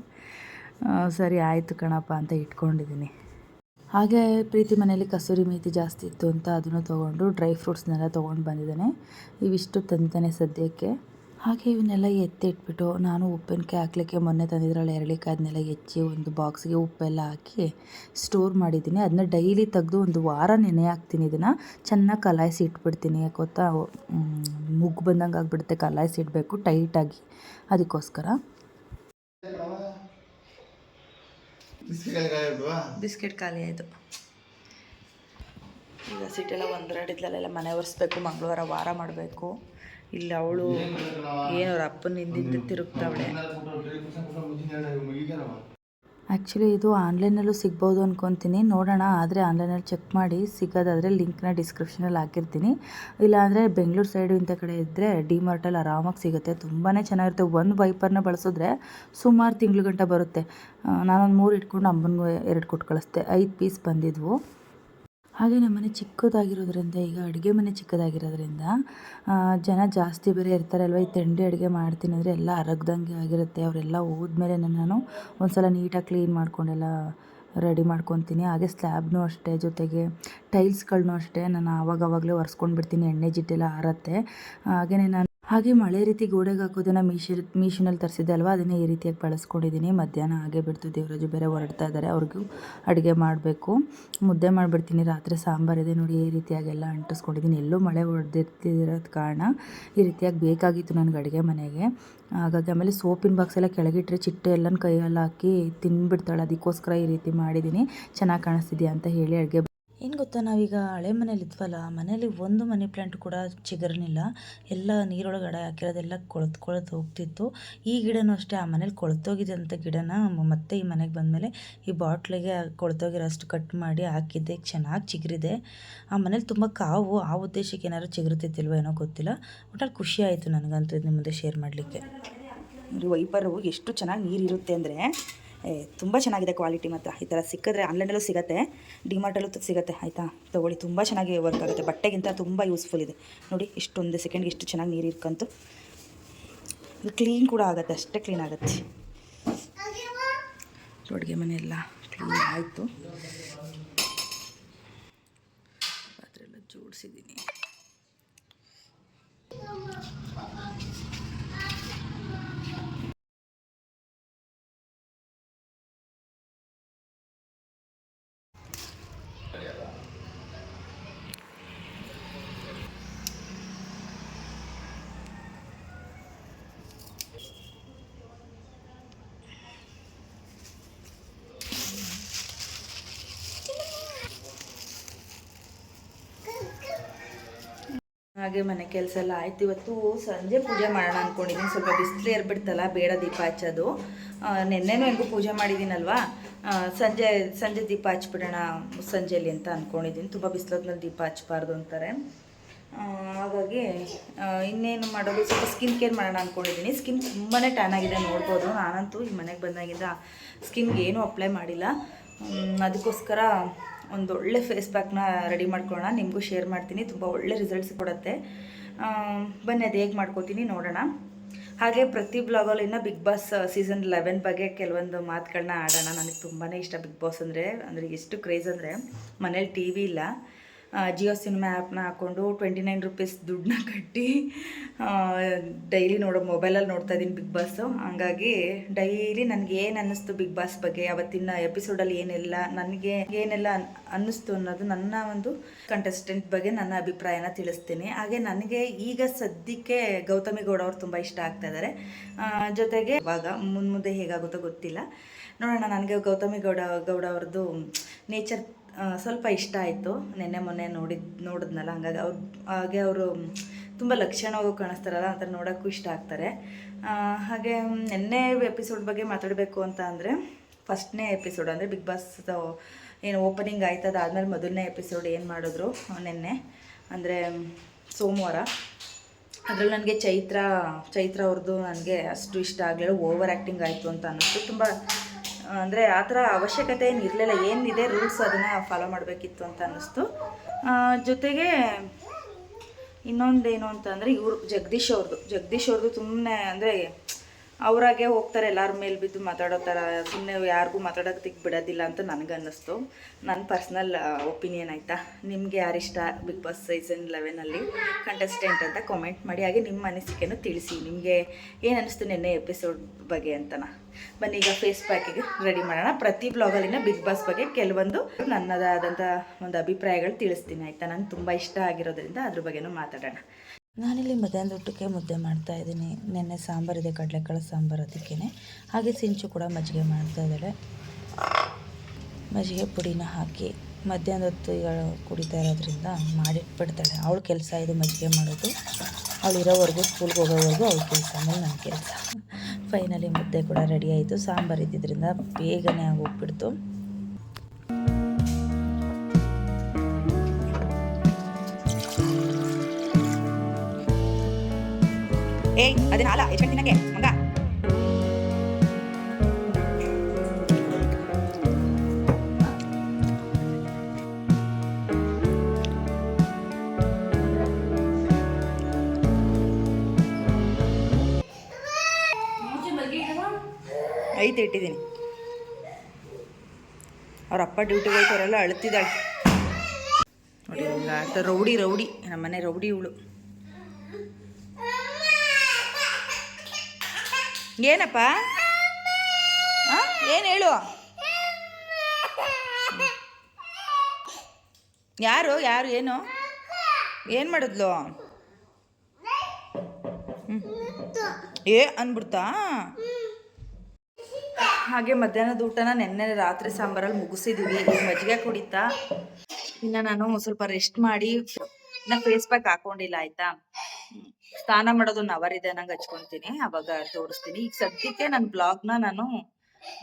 ಸರಿ ಆಯಿತು ಕಣಪ್ಪ ಅಂತ ಇಟ್ಕೊಂಡಿದ್ದೀನಿ. ಹಾಗೆ ಪ್ರೀತಿ ಮನೇಲಿ ಕಸೂರಿ ಮೇಥಿ ಜಾಸ್ತಿ ಇತ್ತು ಅಂತ ಅದನ್ನು ತೊಗೊಂಡು ಡ್ರೈ ಫ್ರೂಟ್ಸ್ನೆಲ್ಲ ತೊಗೊಂಡು ಬಂದಿದ್ದಾನೆ. ಇವಿಷ್ಟು ತಂದಿದ್ದಾನೆ ಸದ್ಯಕ್ಕೆ. ಹಾಗೆ ಇವನ್ನೆಲ್ಲ ಎತ್ತಿಟ್ಬಿಟ್ಟು ನಾನು ಉಪ್ಪಿನಕಾಯಿ ಹಾಕ್ಲಿಕ್ಕೆ ಮೊನ್ನೆ ತಂದಿದ್ರಲ್ಲಿ ಎರಳಿಕಾಯಿ ಅದನ್ನೆಲ್ಲ ಹೆಚ್ಚಿ ಒಂದು ಬಾಕ್ಸ್ಗೆ ಉಪ್ಪೆಲ್ಲ ಹಾಕಿ ಸ್ಟೋರ್ ಮಾಡಿದ್ದೀನಿ. ಅದನ್ನ ಡೈಲಿ ತೆಗೆದು ಒಂದು ವಾರ ನೆನೆ ಹಾಕ್ತೀನಿ ಇದನ್ನು. ಚೆನ್ನಾಗಿ ಕಲಾಯಿಸಿ ಇಟ್ಬಿಡ್ತೀನಿ. ಯಾಕೆ ಗೊತ್ತಾ ಮ್, ಮುಗ್ಗು ಬಂದಂಗೆ ಆಗಿಬಿಡುತ್ತೆ. ಕಲಾಯಿಸಿ ಇಡಬೇಕು ಟೈಟಾಗಿ ಅದಕ್ಕೋಸ್ಕರ. ಬಿಸ್ಕೆಟ್ ಖಾಲಿ ಆಯಿತು. ಈಗ ಸಿಟ್ಟೆಲ್ಲ ಇದ್ದಲ್ಲೆಲ್ಲ ಮನೆ ಒರೆಸ್ಬೇಕು ಮಂಗಳವಾರ ವಾರ ಮಾಡಬೇಕು. ಇಲ್ಲಿ ಅವಳು ಏನು ಅವ್ರ ಅಪ್ಪನ ಹಿಂದಿಂದ ತಿರುಗ್ತಾವಳೆ. ಆ್ಯಕ್ಚುಲಿ ಇದು ಆನ್ಲೈನಲ್ಲೂ ಸಿಗ್ಬೋದು ಅನ್ಕೊತೀನಿ. ನೋಡೋಣ, ಆದರೆ ಆನ್ಲೈನಲ್ಲಿ ಚೆಕ್ ಮಾಡಿ. ಸಿಗೋದಾದರೆ ಲಿಂಕ್ನ ಡಿಸ್ಕ್ರಿಪ್ಷನಲ್ಲಿ ಹಾಕಿರ್ತೀನಿ. ಇಲ್ಲಾಂದರೆ ಬೆಂಗಳೂರು ಸೈಡು ಇಂಥ ಕಡೆ ಇದ್ದರೆ ಡಿ ಮಾರ್ಟಲ್ಲಿ ಆರಾಮಾಗಿ ಸಿಗುತ್ತೆ. ತುಂಬಾ ಚೆನ್ನಾಗಿರುತ್ತೆ. ಒಂದು ವೈಪರ್ನ ಬಳಸಿದ್ರೆ ಸುಮಾರು ತಿಂಗಳು ಗಂಟ ಬರುತ್ತೆ. ನಾನೊಂದು ಮೂರು ಇಟ್ಕೊಂಡು ಅಮ್ಮನಿಗೂ ಎರಡು ಕೊಟ್ಟು ಕಳಿಸ್ದೆ. ಐದು ಪೀಸ್ ಬಂದಿದ್ವು. ಹಾಗೆ ನಮ್ಮ ಮನೆ ಚಿಕ್ಕದಾಗಿರೋದ್ರಿಂದ, ಈಗ ಅಡುಗೆ ಮನೆ ಚಿಕ್ಕದಾಗಿರೋದ್ರಿಂದ ಜನ ಜಾಸ್ತಿ ಬೇರೆ ಇರ್ತಾರೆ ಅಲ್ವಾ ಈ ತಿಂಡಿ ಅಡುಗೆ ಮಾಡ್ತೀನಿ ಅಂದರೆ ಎಲ್ಲ ಅರಗ್ದಂಗೆ ಆಗಿರುತ್ತೆ. ಅವರೆಲ್ಲ ಹೋದ್ಮೇಲೆ ನಾನು ಒಂದು ಸಲ ನೀಟಾಗಿ ಕ್ಲೀನ್ ಮಾಡ್ಕೊಂಡೆಲ್ಲ ರೆಡಿ ಮಾಡ್ಕೊತೀನಿ. ಹಾಗೆ ಸ್ಲ್ಯಾಬ್ನೂ ಅಷ್ಟೇ, ಜೊತೆಗೆ ಟೈಲ್ಸ್ಗಳನ್ನೂ ಅಷ್ಟೇ. ನಾನು ಆವಾಗವಾಗಲೇ ಒರೆಸ್ಕೊಂಡು ಬಿಡ್ತೀನಿ ಎಣ್ಣೆ ಜಿಟ್ಟೆಲ್ಲ ಆರತ್ತೆ. ಹಾಗೆಯೇ ನಾನು ಹಾಗೆ ಮಳೆ ರೀತಿ ಗೋಡೆಗೆ ಹಾಕೋದನ್ನು ಮೀಶಲ್ ಮೀಶಿನಲ್ಲಿ ತರಿಸಿದ್ದೆ ಅಲ್ವಾ? ಅದನ್ನೇ ಈ ರೀತಿಯಾಗಿ ಬಳಸ್ಕೊಂಡಿದ್ದೀನಿ. ಮಧ್ಯಾಹ್ನ ಹಾಗೆ ಬಿಡ್ತು. ದೇವರಾಜು ಬೇರೆ ಹೊರಡ್ತಾ ಇದ್ದಾರೆ. ಅವ್ರಿಗೂ ಅಡುಗೆ ಮಾಡಬೇಕು. ಮುದ್ದೆ ಮಾಡಿಬಿಡ್ತೀನಿ. ರಾತ್ರಿ ಸಾಂಬಾರಿದೆ ನೋಡಿ, ಈ ರೀತಿಯಾಗೆಲ್ಲ ಅಂಟಿಸ್ಕೊಂಡಿದ್ದೀನಿ. ಎಲ್ಲೂ ಮಳೆ ಹೊಡೆದಿರ್ತಿರೋದು ಕಾರಣ ಈ ರೀತಿಯಾಗಿ ಬೇಕಾಗಿತ್ತು ನನಗೆ ಅಡುಗೆ ಮನೆಗೆ. ಹಾಗಾಗಿ ಆಮೇಲೆ ಸೋಪಿನ ಬಾಕ್ಸ್ ಎಲ್ಲ ಕೆಳಗಿಟ್ರೆ ಚಿಟ್ಟೆ ಎಲ್ಲನ ಕೈಯಲ್ಲಿ ಹಾಕಿ ತಿನ್ಬಿಡ್ತಾಳೆ. ಅದಕ್ಕೋಸ್ಕರ ಈ ರೀತಿ ಮಾಡಿದ್ದೀನಿ. ಚೆನ್ನಾಗಿ ಕಾಣಿಸ್ತಿದ್ಯಾ ಅಂತ ಹೇಳಿ ಅಡುಗೆ ಏನು ಗೊತ್ತಾ, ನಾವೀಗ ಹಳೆ ಮನೇಲಿ ಇದ್ವಲ್ಲ ಮನೇಲಿ ಒಂದು ಮನಿ ಪ್ಲ್ಯಾಂಟ್ ಕೂಡ ಚಿಗುರಲಿಲ್ಲ ಎಲ್ಲ ನೀರೊಳಗಡೆ ಹಾಕಿರೋದೆಲ್ಲ ಕೊಳೆತು ಕೊಳೆತು ಹೋಗ್ತಿತ್ತು. ಈ ಗಿಡನೂ ಅಷ್ಟೇ, ಆ ಮನೇಲಿ ಅಂತ ಗಿಡನ ಮತ್ತೆ ಈ ಮನೆಗೆ ಬಂದಮೇಲೆ ಈ ಬಾಟ್ಲಿಗೆ ಕೊಳ್ತೋಗಿರೋಷ್ಟು ಕಟ್ ಮಾಡಿ ಹಾಕಿದ್ದೆ. ಚೆನ್ನಾಗಿ ಚಿಗರಿದೆ. ಆ ಮನೇಲಿ ತುಂಬ ಕಾವು, ಆ ಉದ್ದೇಶಕ್ಕೆ ಏನಾದ್ರು ಚಿಗುರುತ್ತಿತ್ತಿಲ್ವೋ ಏನೋ ಗೊತ್ತಿಲ್ಲ. ಒಟ್ಟಲ್ಲಿ ಖುಷಿ ಆಯಿತು ನನಗಂತೂ ಇದು ನಿಮ್ಮ ಮುಂದೆ ಶೇರ್ ಮಾಡಲಿಕ್ಕೆ. ವೈಪರು ಎಷ್ಟು ಚೆನ್ನಾಗಿ ನೀರಿರುತ್ತೆ ಅಂದರೆ ತುಂಬ ಚೆನ್ನಾಗಿದೆ ಕ್ವಾಲಿಟಿ ಮಾತ್ರ. ಈ ಥರ ಸಿಕ್ಕಿದ್ರೆ ಆನ್ಲೈನಲ್ಲೂ ಸಿಗುತ್ತೆ. ಡಿಮಾರ್ಟಲ್ಲೂ ಸಿಗುತ್ತೆ, ಆಯಿತಾ? ತೊಗೊಳ್ಳಿ, ತುಂಬ ಚೆನ್ನಾಗಿ ವರ್ಕ್ ಆಗುತ್ತೆ. ಬಟ್ಟೆಗಿಂತ ತುಂಬ ಯೂಸ್ಫುಲ್ ಇದೆ. ನೋಡಿ, ಇಷ್ಟೊಂದು ಸೆಕೆಂಡ್ಗೆ ಇಷ್ಟು ಚೆನ್ನಾಗಿ ನೀರು ಇರ್ಕಂತು. ಇದು ಕ್ಲೀನ್ ಕೂಡ ಆಗುತ್ತೆ, ಅಷ್ಟೇ ಕ್ಲೀನ್ ಆಗುತ್ತೆ. ಅಡುಗೆ ಮನೆ ಎಲ್ಲ ಕ್ಲೀನ್ ಆಯಿತು. ಪಾತ್ರೆ ಎಲ್ಲ ಜೋಡಿಸಿದ್ದೀನಿ. ಹಾಗೆ ಮನೆ ಕೆಲಸ ಎಲ್ಲ ಆಯ್ತು. ಇವತ್ತು ಸಂಜೆ ಪೂಜೆ ಮಾಡೋಣ ಅಂದ್ಕೊಂಡಿದ್ದೀನಿ ಸ್ವಲ್ಪ ಬಿಸಿಲು ಏರ್ಬಿಡ್ತಲ್ಲ, ಬೇಡ ದೀಪ ಹಚ್ಚೋದು. ನಿನ್ನೆನೂ ಹೆಂಗೂ ಪೂಜೆ ಮಾಡಿದ್ದೀನಲ್ವಾ ಸಂಜೆ ಸಂಜೆ ದೀಪ ಹಚ್ಬಿಡೋಣ ಸಂಜೆಯಲ್ಲಿ ಅಂತ ಅಂದ್ಕೊಂಡಿದ್ದೀನಿ ತುಂಬ ಬಿಸಿಲೋದ್ಮೇಲೆ ದೀಪ ಹಚ್ಬಾರ್ದು ಅಂತಾರೆ. ಹಾಗಾಗಿ ಇನ್ನೇನು ಮಾಡೋದು? ಸ್ವಲ್ಪ ಸ್ಕಿನ್ ಕೇರ್ ಮಾಡೋಣ ಅಂದ್ಕೊಂಡಿದ್ದೀನಿ ಸ್ಕಿನ್ ತುಂಬಾ ಟ್ಯಾನ್ ಆಗಿದೆ, ನೋಡ್ಬೋದು. ನಾನಂತೂ ಈ ಮನೆಗೆ ಬಂದಾಗಿಂದ ಸ್ಕಿನ್ಗೆ ಏನೂ ಅಪ್ಲೈ ಮಾಡಿಲ್ಲ. ಅದಕ್ಕೋಸ್ಕರ ಒಂದು ಒಳ್ಳೆ ಫೇಸ್ ಪ್ಯಾಕ್ನ ರೆಡಿ ಮಾಡ್ಕೊಳ್ಳೋಣ. ನಿಮಗೂ ಶೇರ್ ಮಾಡ್ತೀನಿ. ತುಂಬ ಒಳ್ಳೆ ರಿಸಲ್ಟ್ಸ್ ಕೊಡುತ್ತೆ. ಬನ್ನಿ, ಅದು ಹೇಗೆ ಮಾಡ್ಕೋತೀನಿ ನೋಡೋಣ. ಹಾಗೆ ಪ್ರತಿ ಬ್ಲಾಗಲ್ಲೂ ಇನ್ನು ಬಿಗ್ ಬಾಸ್ ಸೀಸನ್ ಲೆವೆನ್ ಬಗ್ಗೆ ಕೆಲವೊಂದು ಮಾತುಗಳನ್ನ ಆಡೋಣ. ನನಗೆ ತುಂಬಾ ಇಷ್ಟ ಬಿಗ್ ಬಾಸ್ ಅಂದರೆ. ಅಂದರೆ ಎಷ್ಟು ಕ್ರೇಜ್ ಅಂದರೆ. ಮನೇಲಿ ಟಿ ವಿ ಇಲ್ಲ. ಜಿಯೋ ಸಿನಿಮಾ ಆ್ಯಪ್ನ ಹಾಕ್ಕೊಂಡು ಟ್ವೆಂಟಿ ನೈನ್ ರುಪೀಸ್ ದುಡ್ಡನ್ನ ಕಟ್ಟಿ ಡೈಲಿ ನೋಡೋ ಮೊಬೈಲಲ್ಲಿ ನೋಡ್ತಾ ಇದ್ದೀನಿ ಬಿಗ್ ಬಾಸು ಹಂಗಾಗಿ ಡೈಲಿ ನನಗೆ ಏನು ಅನ್ನಿಸ್ತು ಬಿಗ್ ಬಾಸ್ ಬಗ್ಗೆ? ಅವತ್ತಿನ ಎಪಿಸೋಡಲ್ಲಿ ಏನೆಲ್ಲ, ನನಗೆ ಏನೆಲ್ಲ ಅನ್- ಅನ್ನಿಸ್ತು ಅನ್ನೋದು ನನ್ನ ಒಂದು ಕಂಟೆಸ್ಟೆಂಟ್ ಬಗ್ಗೆ ನನ್ನ ಅಭಿಪ್ರಾಯನ ತಿಳಿಸ್ತೀನಿ. ಹಾಗೆ ನನಗೆ ಈಗ ಸದ್ಯಕ್ಕೆ ಗೌತಮಿ ಗೌಡ ಅವ್ರು ತುಂಬ ಇಷ್ಟ ಆಗ್ತಾ ಇದ್ದಾರೆ ಜೊತೆಗೆ ಇವಾಗ ಮುಂದೆ ಹೇಗಾಗುತ್ತೋ ಗೊತ್ತಿಲ್ಲ. ನೋಡೋಣ, ನನಗೆ ಗೌತಮಿ ಗೌಡ ಗೌಡ ಅವ್ರದ್ದು ನೇಚರ್ ಸ್ವಲ್ಪ ಇಷ್ಟ ಆಯಿತು. ನಿನ್ನೆ ಮೊನ್ನೆ ನೋಡಿದ್, ನೋಡಿದ್ನಲ್ಲ, ಹಂಗಾಗಿ ಅವ್ರು, ಹಾಗೆ ಅವರು ತುಂಬ ಲಕ್ಷಣವಾಗಿ ಕಾಣಿಸ್ತಾರಲ್ಲ, ಆ ಥರ ನೋಡೋಕ್ಕೂ ಇಷ್ಟ ಆಗ್ತಾರೆ. ಹಾಗೆ ನಿನ್ನೆ ಎಪಿಸೋಡ್ ಬಗ್ಗೆ ಮಾತಾಡಬೇಕು ಅಂತ ಅಂದರೆ, ಫಸ್ಟ್ನೇ ಎಪಿಸೋಡ್ ಅಂದರೆ ಬಿಗ್ ಬಾಸ್ ಏನು ಓಪನಿಂಗ್ ಆಯ್ತು, ಅದಾದಮೇಲೆ ಮೊದಲನೇ ಎಪಿಸೋಡ್ ಏನು ಮಾಡಿದ್ರು ನಿನ್ನೆ, ಅಂದರೆ ಸೋಮವಾರ. ಅದರಲ್ಲಿ ನನಗೆ ಚೈತ್ರ ಚೈತ್ರ ಅವ್ರದ್ದು ನನಗೆ ಅಷ್ಟು ಇಷ್ಟ ಆಗಲಿಲ್ಲ, ಓವರ್ ಆ್ಯಕ್ಟಿಂಗ್ ಆಯಿತು ಅಂತ ಅನ್ನಿಸ್ತು. ತುಂಬ ಅಂದರೆ ಆ ಥರ ಅವಶ್ಯಕತೆ ಏನು ಇರಲಿಲ್ಲ. ಏನಿದೆ ರೂಲ್ಸ್ ಅದನ್ನು ಫಾಲೋ ಮಾಡಬೇಕಿತ್ತು ಅಂತ ಅನ್ನಿಸ್ತು. ಜೊತೆಗೆ ಇನ್ನೊಂದೇನು ಏನು ಅಂತಂದರೆ ಇವರು ಜಗದೀಶ್ ಅವ್ರದ್ದು. ಜಗದೀಶ್ ಅವ್ರದ್ದು ಸುಮ್ಮನೆ ಅಂದರೆ ಅವರಾಗೆ ಹೋಗ್ತಾರೆ, ಎಲ್ಲರ ಮೇಲೆ ಬಿದ್ದು ಮಾತಾಡೋ ಥರ. ಸುಮ್ಮನೆ ಯಾರಿಗೂ ಮಾತಾಡೋಕ್ಕೆ ಬಿಡೋದಿಲ್ಲ ಅಂತ ನನಗನ್ನಿಸ್ತು ನನ್ನ ಪರ್ಸ್ನಲ್ ಒಪಿನಿಯನ್ ಆಯಿತಾ? ನಿಮಗೆ ಯಾರಿಷ್ಟ ಬಿಗ್ ಬಾಸ್ ಸೀಸನ್ ಲೆವೆನಲ್ಲಿ ಕಂಟೆಸ್ಟೆಂಟ್ ಅಂತ ಕಾಮೆಂಟ್ ಮಾಡಿ, ಹಾಗೆ ನಿಮ್ಮ ಅನಿಸಿಕೆನೂ ತಿಳಿಸಿ. ನಿಮಗೆ ಏನು ಅನ್ನಿಸ್ತು ನಿನ್ನೆ ಎಪಿಸೋಡ್ ಬಗ್ಗೆ ಅಂತನ? ಬನ್ನಿ, ಈಗ ಫೇಸ್ ಪ್ಯಾಕಿಗೆ ರೆಡಿ ಮಾಡೋಣ. ಪ್ರತಿ ಬ್ಲಾಗಲ್ಲಿನ ಬಿಗ್ ಬಾಸ್ ಬಗ್ಗೆ ಕೆಲವೊಂದು ನನ್ನದಾದಂಥ ಒಂದು ಅಭಿಪ್ರಾಯಗಳು ತಿಳಿಸ್ತೀನಿ, ಆಯಿತಾ? ನಂಗೆ ತುಂಬ ಇಷ್ಟ ಆಗಿರೋದ್ರಿಂದ ಅದ್ರ ಬಗ್ಗೆನೂ ಮಾತಾಡೋಣ. ನಾನಿಲ್ಲಿ ಮಧ್ಯಾಹ್ನದ ಊಟಕ್ಕೆ ಮುದ್ದೆ ಮಾಡ್ತಾ ಇದ್ದೀನಿ. ನೆನ್ನೆ ಸಾಂಬಾರಿದೆ ಕಡಲೆಕಾಳು ಸಾಂಬಾರು ಅದಕ್ಕೇ ಹಾಗೆ ಸಿಂಚು ಕೂಡ ಮಜ್ಜಿಗೆ ಮಾಡ್ತಾ ಇದ್ದಾಳೆ. ಮಜ್ಜಿಗೆ ಪುಡಿನ ಹಾಕಿ ಮಧ್ಯಾಹ್ನದ ಹೊತ್ತು ಈಗ ಕುಡಿತಾ ಇರೋದ್ರಿಂದ ಮಾಡಿಟ್ಬಿಡ್ತಾಳೆ. ಅವಳು ಕೆಲಸ ಇದು ಮಜ್ಜಿಗೆ ಮಾಡೋದು. ಅವಳು ಇರೋವರೆಗೂ, ಸ್ಕೂಲ್ಗೆ ಹೋಗೋವರೆಗೂ ಅವಳ ಕೆಲಸ, ಆಮೇಲೆ ನನ್ನ ಕೆಲಸ. ಫೈನಲಿ ಮುದ್ದೆ ಕೂಡ ರೆಡಿ ಆಯಿತು. ಸಾಂಬಾರು ಇದ್ದಿದ್ದರಿಂದ ಬೇಗನೆ ಆಗೋಗ್ಬಿಡ್ತು ಏಯ್ ಅದನ್ನ ಹಾಲ ಎಚ್ಕೊಂಡು ತಿನ್ನಕ್ಕೆ ಮಗ ಐತೆ ಇಟ್ಟಿದ್ದೀನಿ. ಅವ್ರ ಅಪ್ಪ ಡ್ಯೂಟಿಗೆ ಹೋಯ್ತವರೆಲ್ಲ ಅಳ್ತಿದ್ದಾಳೆ. ನೋಡಿ ರೌಡಿ ರೌಡಿ. ನಮ್ಮನೆ ರೌಡಿ ಇವಳು. ಏನಪ್ಪ? ಏನು ಹೇಳು? ಯಾರು? ಯಾರು? ಏನು? ಏನು ಮಾಡಿದ್ಲು. ಏ ಅಂದ್ಬಿಡ್ತಾ ಹಾಗೆ ಮಧ್ಯಾಹ್ನದ ಊಟನ ನೆನ್ನೆ ರಾತ್ರಿ ಸಾಂಬಾರಲ್ಲಿ ಮುಗಿಸಿದೀವಿ. ಮಜ್ಜಿಗೆ ಕುಡಿತಾ. ಇನ್ನು ನಾನು ಸ್ವಲ್ಪ ರೆಸ್ಟ್ ಮಾಡಿ ನಾನು ಫೇಸ್ ಪ್ಯಾಕ್ ಹಾಕೊಂಡಿಲ್ಲ, ಆಯ್ತಾ. ಸ್ನಾನ ಮಾಡೋದು ಅವರ್ ಇದೆ ನಂಗೆ ಹಚ್ಕೊಂತೀನಿ, ಅವಾಗ ತೋರಿಸ್ತೀನಿ. ಈಗ ಸದ್ಯಕ್ಕೆ ನನ್ನ ಬ್ಲಾಗ್ನ ನಾನು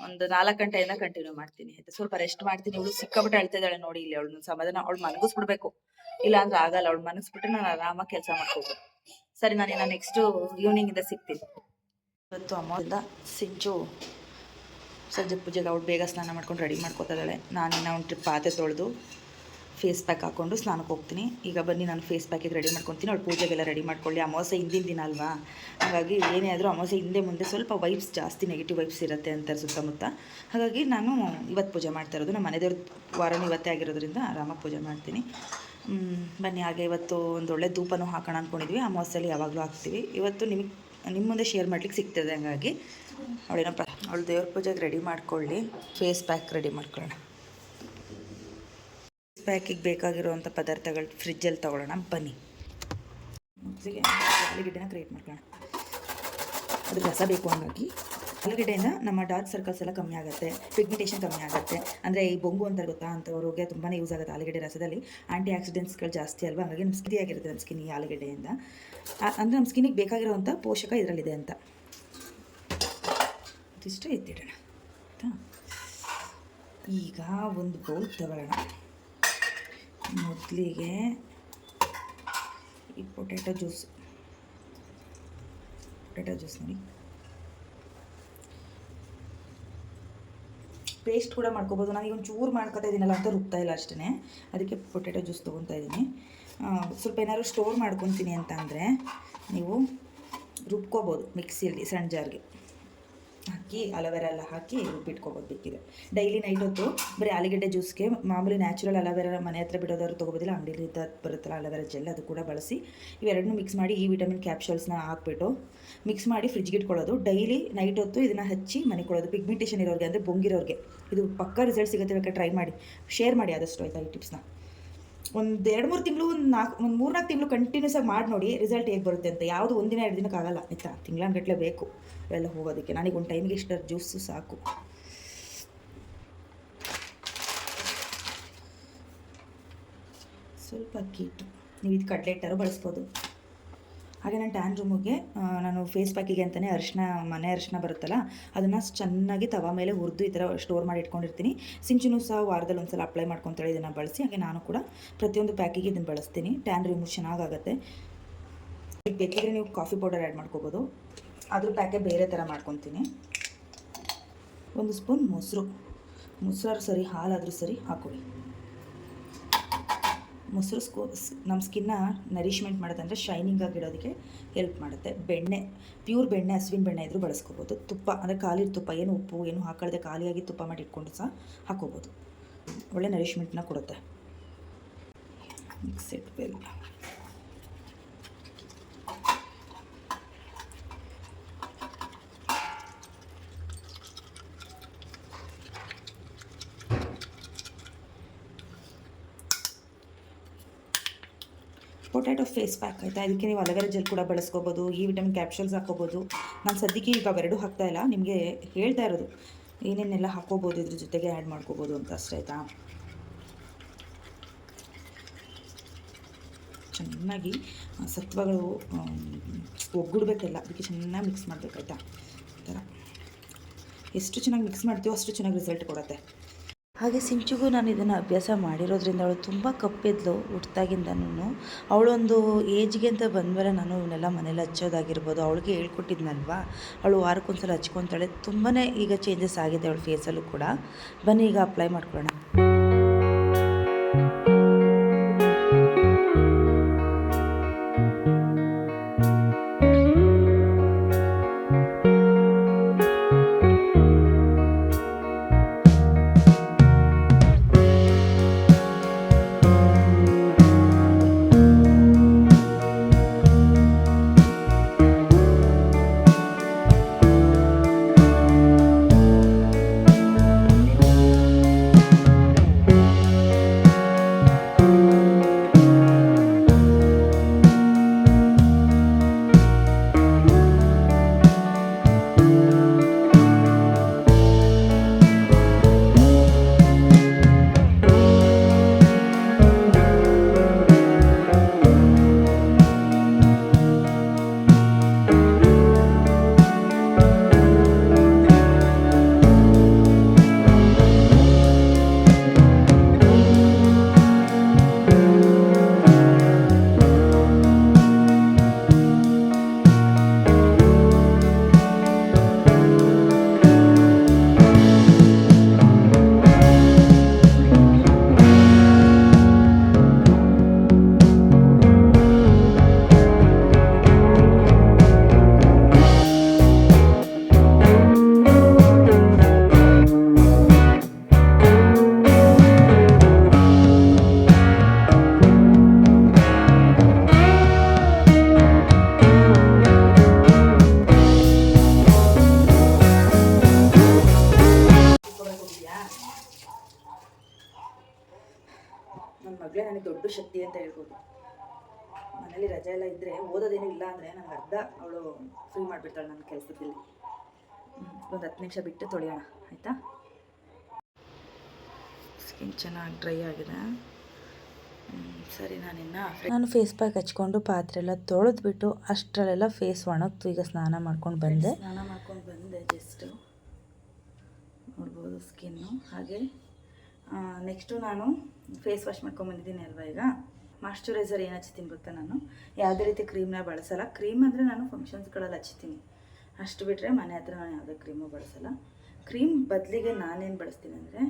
ಒಂದು ನಾಲ್ಕು ಗಂಟೆಯಿಂದ ಕಂಟಿನ್ಯೂ ಮಾಡ್ತೀನಿ. ಆಯ್ತಾ? ಸ್ವಲ್ಪ ರೆಸ್ಟ್ ಮಾಡ್ತೀನಿ. ಇವಳು ಸಿಕ್ಕಾಬಿಟ್ಟು ಅಳ್ತಾ ಇದ್ದಾಳೆ ನೋಡಿ ಇಲ್ಲಿ. ಅವಳು ಸಮಾಧಾನ, ಅವಳು ಮನಗಿಸ್ಬಿಡ್ಬೇಕು ಇಲ್ಲ ಅಂದ್ರೆ ಆಗಲ್ಲ. ಅವಳು ಮನಗಿಸ್ಬಿಟ್ರೆ ನಾನು ಆರಾಮಾಗಿ ಕೆಲಸ ಮಾಡ್ಕೋಬೇಕು ಸರಿ, ನಾನು ಇನ್ನು ನೆಕ್ಸ್ಟು ಈವ್ನಿಂಗ್ ಇಂದ ಸಿಗ್ತೀನಿ. ಇವತ್ತು ಅಮ್ಮದಿಂದ ಸಿಂಚು ಸಂಜೆ ಪೂಜೆಗೆ ಅವಳು ಬೇಗ ಸ್ನಾನ ಮಾಡ್ಕೊಂಡು ರೆಡಿ ಮಾಡ್ಕೊತಾ ಇದ್ದಾಳೆ. ನಾನು ಒಂದು ಟ್ರಿಪ್ ಪಾತ್ರೆ ತೊಳೆದು ಫೇಸ್ ಪ್ಯಾಕ್ ಹಾಕ್ಕೊಂಡು ಸ್ನಾನಕ್ಕೆ ಹೋಗ್ತೀನಿ. ಈಗ ಬನ್ನಿ, ನಾನು ಫೇಸ್ ಪ್ಯಾಕಿಗೆ ರೆಡಿ ಮಾಡ್ಕೊತೀನಿ. ಅವಳು ಪೂಜೆಗೆಲ್ಲ ರೆಡಿ ಮಾಡ್ಕೊಳ್ಳಿ. ಅಮಾವಾಸ್ಯೆ ಹಿಂದಿನ ದಿನ ಅಲ್ವಾ? ಹಾಗಾಗಿ ಏನೇ ಆದರೂ ಅಮಾವಾಸ್ಯೆ ಹಿಂದೆ ಮುಂದೆ ಸ್ವಲ್ಪ ವೈಬ್ಸ್ ಜಾಸ್ತಿ ನೆಗೆಟಿವ್ ವೈಬ್ಸ್ ಇರುತ್ತೆ ಅಂತಾರೆ ಸುತ್ತಮುತ್ತ ಹಾಗಾಗಿ ನಾನು ಇವತ್ತು ಪೂಜೆ ಮಾಡ್ತಾ ಇರೋದು. ನಮ್ಮ ಮನೆಯವ್ರ ವಾರನೂ ಇವತ್ತೇ ಆಗಿರೋದ್ರಿಂದ ಆರಾಮಾಗಿ ಪೂಜೆ ಮಾಡ್ತೀನಿ. ಬನ್ನಿ, ಹಾಗೆ ಇವತ್ತು ಒಂದು ಒಳ್ಳೆ ಧೂಪನೂ ಹಾಕೋಣ ಅಂದ್ಕೊಂಡಿದ್ವಿ ಅಮಾವಾಸ್ಯೆಯಲ್ಲಿ ಯಾವಾಗಲೂ ಹಾಕ್ತೀವಿ. ಇವತ್ತು ನಿಮಗೆ ನಿಮ್ಮ ಮುಂದೆ ಶೇರ್ ಮಾಡ್ಲಿಕ್ಕೆ ಸಿಗ್ತದೆ ಹಾಗಾಗಿ. ಅವಳೇನೋ ಪ್ರ ಅವಳು ದೇವ್ರ ಪೂಜೆಗೆ ರೆಡಿ ಮಾಡ್ಕೊಳ್ಳಿ. ಫೇಸ್ ಪ್ಯಾಕ್ ರೆಡಿ ಮಾಡ್ಕೊಳ್ಳೋಣ. ಪ್ಯಾಕಿಗೆ ಬೇಕಾಗಿರುವಂಥ ಪದಾರ್ಥಗಳು ಫ್ರಿಜ್ಜಲ್ಲಿ ತೊಗೊಳ್ಳೋಣ. ಬನ್ನಿ. ಮಿಕ್ಸಿಗೆ ಆಲೂಗಡ್ಡೆನ ಕ್ರಿಯೇಟ್ ಮಾಡ್ಕೊಳ್ಳೋಣ. ಅದು ರಸ ಬೇಕು ಹಂಗಾಗಿ. ಆಲೂಗಡ್ಡೆಯಿಂದ ನಮ್ಮ ಡಾರ್ಕ್ ಸರ್ಕಲ್ಸ್ ಎಲ್ಲ ಕಮ್ಮಿ ಆಗುತ್ತೆ ಪಿಗ್ಮೆಂಟೇಷನ್ ಕಮ್ಮಿ ಆಗುತ್ತೆ. ಅಂದರೆ ಈ ಬೊಂಗು ಅಂತ ಗೊತ್ತಾ? ಅಂಥವ್ರಿಗೆ ತುಂಬಾ ಯೂಸ್ ಆಗುತ್ತೆ ಆಲೂಗಡ್ಡೆ ರಸದಲ್ಲಿ. ಆ್ಯಂಟಿ ಆಕ್ಸಿಡೆಂಟ್ಸ್ಗಳು ಜಾಸ್ತಿ ಅಲ್ವಾ? ಹಾಗಾಗಿ ನಮ್ಮ ಸ್ಕಿನ್ ಆಗಿರುತ್ತೆ ನಮ್ಮ ಸ್ಕಿನ್ ಈ ಆಲೂಗಡ್ಡೆಯಿಂದ. ಅಂದರೆ ನಮ್ಮ ಸ್ಕಿನ್ನಿಗೆ ಬೇಕಾಗಿರುವಂಥ ಪೋಷಕ ಇದರಲ್ಲಿದೆ ಅಂತ. ಇದಿಷ್ಟು ಎತ್ತಿಡೋಣ. ಆಯಿತಾ? ಈಗ ಒಂದು ಬೌಲ್ ತಗೊಳ್ಳೋಣ. ಮೊದಲಿಗೆ ಈ ಪೊಟ್ಯಾಟೊ ಜ್ಯೂಸ್. ಪೊಟ್ಯಾಟೊ ಜ್ಯೂಸ್ ನೋಡಿ. ಪೇಸ್ಟ್ ಕೂಡ ಮಾಡ್ಕೋಬೋದು. ನಾನು ಈಗ ಚೂರು ಮಾಡ್ಕೊತಾ ಇದ್ದೀನಲ್ಲ ಅಂತ ರುಬ್ತಾ ಇಲ್ಲ ಅಷ್ಟೇ ಅದಕ್ಕೆ ಪೊಟ್ಯಾಟೊ ಜ್ಯೂಸ್ ತೊಗೊತಾ ಇದ್ದೀನಿ ಸ್ವಲ್ಪ ಏನಾದ್ರು ಸ್ಟೋರ್ ಮಾಡ್ಕೊತೀನಿ ಅಂತ ಅಂದರೆ ನೀವು ರುಬ್ಕೋಬೋದು ಮಿಕ್ಸಿಯಲ್ಲಿ, ಸಣ್ಣ ಜಾರ್ಗೆ. ಹಾಕಿ ಅಲೋವೆರಾ ಎಲ್ಲ ಹಾಕಿ ರುಬ್ಬಿಟ್ಕೊಬೋದು ಬೇಕಿದೆ ಡೈಲಿ ನೈಟ್ ಹೊತ್ತು ಬರೀ ಆಲೂಗಡ್ಡೆ ಜ್ಯೂಸ್ಗೆ ಮಾಮೂಲಿ ನ್ಯಾಚುರಲ್ ಅಲೋವೆರಾ ಮನೆ ಹತ್ರ ಬಿಡೋದವ್ರು ತೊಗೋಬೋದಿಲ್ಲ, ಅಂಗಡಿಲಿ ಬರುತ್ತಲ್ಲ ಅಲೋವೆರಾ ಜೆಲ್ ಅದು ಕೂಡ ಬಳಸಿ ಇವೆರಡನ್ನೂ ಮಿಕ್ಸ್ ಮಾಡಿ ಈ ವಿಟಮಿನ್ ಕ್ಯಾಪ್ಸೂಲ್ಸ್ನ ಹಾಕ್ಬಿಟ್ಟು ಮಿಕ್ಸ್ ಮಾಡಿ ಫ್ರಿಜ್ಗೆ ಇಟ್ಕೊಳ್ಳೋದು. ಡೈಲಿ ನೈಟ್ ಹೊತ್ತು ಇದನ್ನು ಹಚ್ಚಿ ಮನೆ ಕೊಡೋದು. ಪಿಗ್ಮೆಂಟೇಷನ್ ಇರೋರಿಗೆ ಅಂದರೆ ಬೊಂಗಿರೋರಿಗೆ ಇದು ಪಕ್ಕ ರಿಸಲ್ಟ್ ಸಿಗುತ್ತೆ ಬೇಕಾದ್ರೆ ಟ್ರೈ ಮಾಡಿ. ಶೇರ್ ಮಾಡಿ ಆದಷ್ಟು ಆಯಿತಾ ಈ ಟಿಪ್ಸ್ನ ಒಂದು ಎರಡು ಮೂರು ತಿಂಗಳು, ಒಂದು ನಾಲ್ಕು ಒಂದು ಮೂರು ನಾಲ್ಕು ತಿಂಗಳು ಕಂಟಿನ್ಯೂಸ್ ಆಗಿ ಮಾಡಿ ನೋಡಿ ರಿಸಲ್ಟ್ ಹೇಗೆ ಬರುತ್ತೆ ಅಂತ. ಯಾವುದು ಒಂದಿನ ಎರಡು ದಿನಕ್ಕೆ ಆಗಲ್ಲ ಆಯ್ತಾ? ತಿಂಗಳಾನ್ಗಟ್ಲೆ ಬೇಕು ಎಲ್ಲ ಹೋಗೋದಕ್ಕೆ. ನನಗೆ ಒಂದು ಟೈಮ್ಗೆ ಇಷ್ಟ ಜ್ಯೂಸು ಸಾಕು. ಸ್ವಲ್ಪ ಅಕ್ಕಿ ಹಿಟ್ಟು. ನೀವು ಇದು ಹಿಟ್ಟಾರು ಬಳಸ್ಬೋದು. ಹಾಗೆ ನಾನು ಟ್ಯಾನ್ ರೂಮಿಗೆ ನಾನು ಫೇಸ್ ಪ್ಯಾಕಿಗೆ ಅಂತಲೇ ಅರಿಶಿನ, ಮನೆ ಅರಿಶಿನ ಬರುತ್ತಲ್ಲ, ಅದನ್ನು ಚೆನ್ನಾಗಿ ತವ ಮೇಲೆ ಹುರಿದು ಈ ಥರ ಸ್ಟೋರ್ ಮಾಡಿ ಇಟ್ಕೊಂಡಿರ್ತೀನಿ. ಸಿಂಚಿನೂ ಸಹ ವಾರದಲ್ಲಿ ಒಂದು ಸಲ ಅಪ್ಲೈ ಮಾಡ್ಕೊತಾಳೆ ಇದನ್ನು ಬಳಸಿ, ಹಾಗೆ ನಾನು ಕೂಡ ಪ್ರತಿಯೊಂದು ಪ್ಯಾಕಿಗೆ ಇದನ್ನು ಬಳಸ್ತೀನಿ. ಟ್ಯಾನ್ ರಿಮೂವ್ ಈಗ ಬೇಕಿದ್ರೆ ನೀವು ಕಾಫಿ ಪೌಡರ್ ಆ್ಯಡ್ ಮಾಡ್ಕೋಬೋದು. ಅದ್ರ ಪ್ಯಾಕೆ ಬೇರೆ ಥರ ಮಾಡ್ಕೊತೀನಿ. ಒಂದು ಸ್ಪೂನ್ ಮೊಸರು. ಮೊಸರು ಸರಿ ಹಾಲಾದರೂ ಸರಿ ಹಾಕೊಳ್ಳಿ. ಮೊಸರು ಸ್ಕೋ ನಮ್ಮ ಸ್ಕಿನ್ನ ನರಿಶ್ಮೆಂಟ್ ಮಾಡೋದಂದರೆ ಶೈನಿಂಗ್ ಆಗಿಡೋದಕ್ಕೆ ಹೆಲ್ಪ್ ಮಾಡುತ್ತೆ. ಬೆಣ್ಣೆ ಪ್ಯೂರ್ ಬೆಣ್ಣೆ, ಹಸುವಿನ ಬೆಣ್ಣೆ ಇದ್ರೂ ಬಳಸ್ಕೋಬೋದು. ತುಪ್ಪ ಅಂದರೆ ಖಾಲಿ ತುಪ್ಪ, ಏನು ಉಪ್ಪು, ಏನು ಹಾಕೊಳ್ಳದೆ ಖಾಲಿಯಾಗಿ ತುಪ್ಪ ಮಾಡಿ ಇಟ್ಕೊಂಡು ಸಹ ಹಾಕೋಬೋದು. ಒಳ್ಳೆ ನರಿಷ್ಮೆಂಟ್ನ ಕೊಡುತ್ತೆ. Mix it potato face pack ಆಯಿತಾ? ಇದಕ್ಕೆ ನೀವು ಅಲವೆರಾ ಜೆಲ್ ಕೂಡ ಬಳಸ್ಕೋಬೋದು, ಈ ವಿಟಮಿನ್ ಕ್ಯಾಪ್ಸುಲ್ಸ್ ಹಾಕೋಬೋದು ನಾನು ಸದ್ಯಕ್ಕೆ ಈಗ ಅವೆರಡು ಹಾಕ್ತಾ ಇಲ್ಲ. ನಿಮಗೆ ಹೇಳ್ತಾ ಇರೋದು, ಏನೇನೆಲ್ಲ ಹಾಕೋಬೋದು ಇದ್ರ ಜೊತೆಗೆ ಆ್ಯಡ್ ಮಾಡ್ಕೋಬೋದು ಅಂತ ಅಷ್ಟೇ ಆಯಿತಾ? ಚೆನ್ನಾಗಿ ಸತ್ವಗಳು ಒಗ್ಗಿಡ್ಬೇಕಲ್ಲ, ಅದಕ್ಕೆ ಚೆನ್ನಾಗಿ ಮಿಕ್ಸ್ ಮಾಡಬೇಕಾಯ್ತಾ ಈ ಥರ. ಎಷ್ಟು ಚೆನ್ನಾಗಿ ಮಿಕ್ಸ್ ಮಾಡ್ತೀವೋ ಅಷ್ಟು ಚೆನ್ನಾಗಿ ರಿಸಲ್ಟ್ ಕೊಡುತ್ತೆ. ಹಾಗೆ ಸಿಂಚುಗೂ ನಾನು ಇದನ್ನು ಅಭ್ಯಾಸ ಮಾಡಿರೋದ್ರಿಂದ ಅವಳು ತುಂಬ ಕಪ್ಪಿದ್ಲು ಹುಟ್ಟಾಗಿಂದನೂ ಅವಳೊಂದು ಏಜ್ಗೆ ಅಂತ ಬಂದಮೇಲೆ ನಾನು ಇವನ್ನೆಲ್ಲ ಮನೇಲಿ ಹಚ್ಚೋದಾಗಿರ್ಬೋದು, ಅವಳಿಗೆ ಹೇಳ್ಕೊಟ್ಟಿದ್ನಲ್ವಾ? ಅವಳು ವಾರಕ್ಕೊಂದ್ಸಲ ಹಚ್ಕೊತಾಳೆ. ತುಂಬಾ ಈಗ ಚೇಂಜಸ್ ಆಗಿದೆ ಅವಳ ಫೇಸಲ್ಲೂ ಕೂಡ. ಬನ್ನಿ, ಈಗ ಅಪ್ಲೈ ಮಾಡ್ಕೊಳ್ಳೋಣ. ದೊಡ್ಡ ಶಕ್ತಿ ಅಂತ ಹೇಳ್ಬೋದು. ಮನೇಲಿ ರಜೆ ಎಲ್ಲ ಇದ್ದರೆ ಓದೋದೇನೂ ಇಲ್ಲ ಅಂದರೆ ನನಗೆ ಅರ್ಧ ಅವಳು ಫ್ರೀ ಮಾಡಿಬಿಡ್ತಾಳೆ ನನ್ನ ಕೆಲಸದಲ್ಲಿ. ಒಂದು ಹತ್ತು ನಿಮಿಷ ಬಿಟ್ಟು ತೊಳೆಯೋಣ ಆಯಿತಾ? ಸ್ಕಿನ್ ಚೆನ್ನಾಗಿ ಡ್ರೈ ಆಗಿದೆ. ಸರಿ ನಾನಿನ್ನ ನಾನು ಫೇಸ್ ಪ್ಯಾಕ್ ಹಚ್ಕೊಂಡು ಪಾತ್ರೆ ಎಲ್ಲ ತೊಳೆದ್ಬಿಟ್ಟು ಅಷ್ಟರಲ್ಲೆಲ್ಲ ಫೇಸ್ ಒಣಗ್ತು. ಈಗ ಸ್ನಾನ ಮಾಡ್ಕೊಂಡು ಬಂದೆ. ಸ್ನಾನ ಮಾಡ್ಕೊಂಡು ಬಂದೆ ಜಸ್ಟು ನೋಡ್ಬೋದು ಸ್ಕಿನ್ನು ಹಾಗೆ ನೆಕ್ಸ್ಟು ನಾನು ಫೇಸ್ ವಾಶ್ ಮಾಡ್ಕೊಂಬಂದಿದ್ದೀನಿ ಅಲ್ವಾ ಈಗ? ಮಾಶ್ಚುರೈಸರ್ ಏನು ಹಚ್ತೀನಿ ಗೊತ್ತಾ ನಾನು. ಯಾವುದೇ ರೀತಿ ಕ್ರೀಮ್ನ ಬಳಸಲ್ಲ. ಕ್ರೀಮ್ ಅಂದರೆ ನಾನು ಫಂಕ್ಷನ್ಸ್ಗಳಲ್ಲಿ ಹಚ್ತೀನಿ ಅಷ್ಟು ಬಿಟ್ಟರೆ ಮನೆ ಹತ್ರ ನಾನು ಯಾವುದೇ ಕ್ರೀಮು ಬಳಸಲ್ಲ. ಕ್ರೀಮ್ ಬದಲಿಗೆ ನಾನೇನು ಬಳಸ್ತೀನಿ ಅಂದರೆ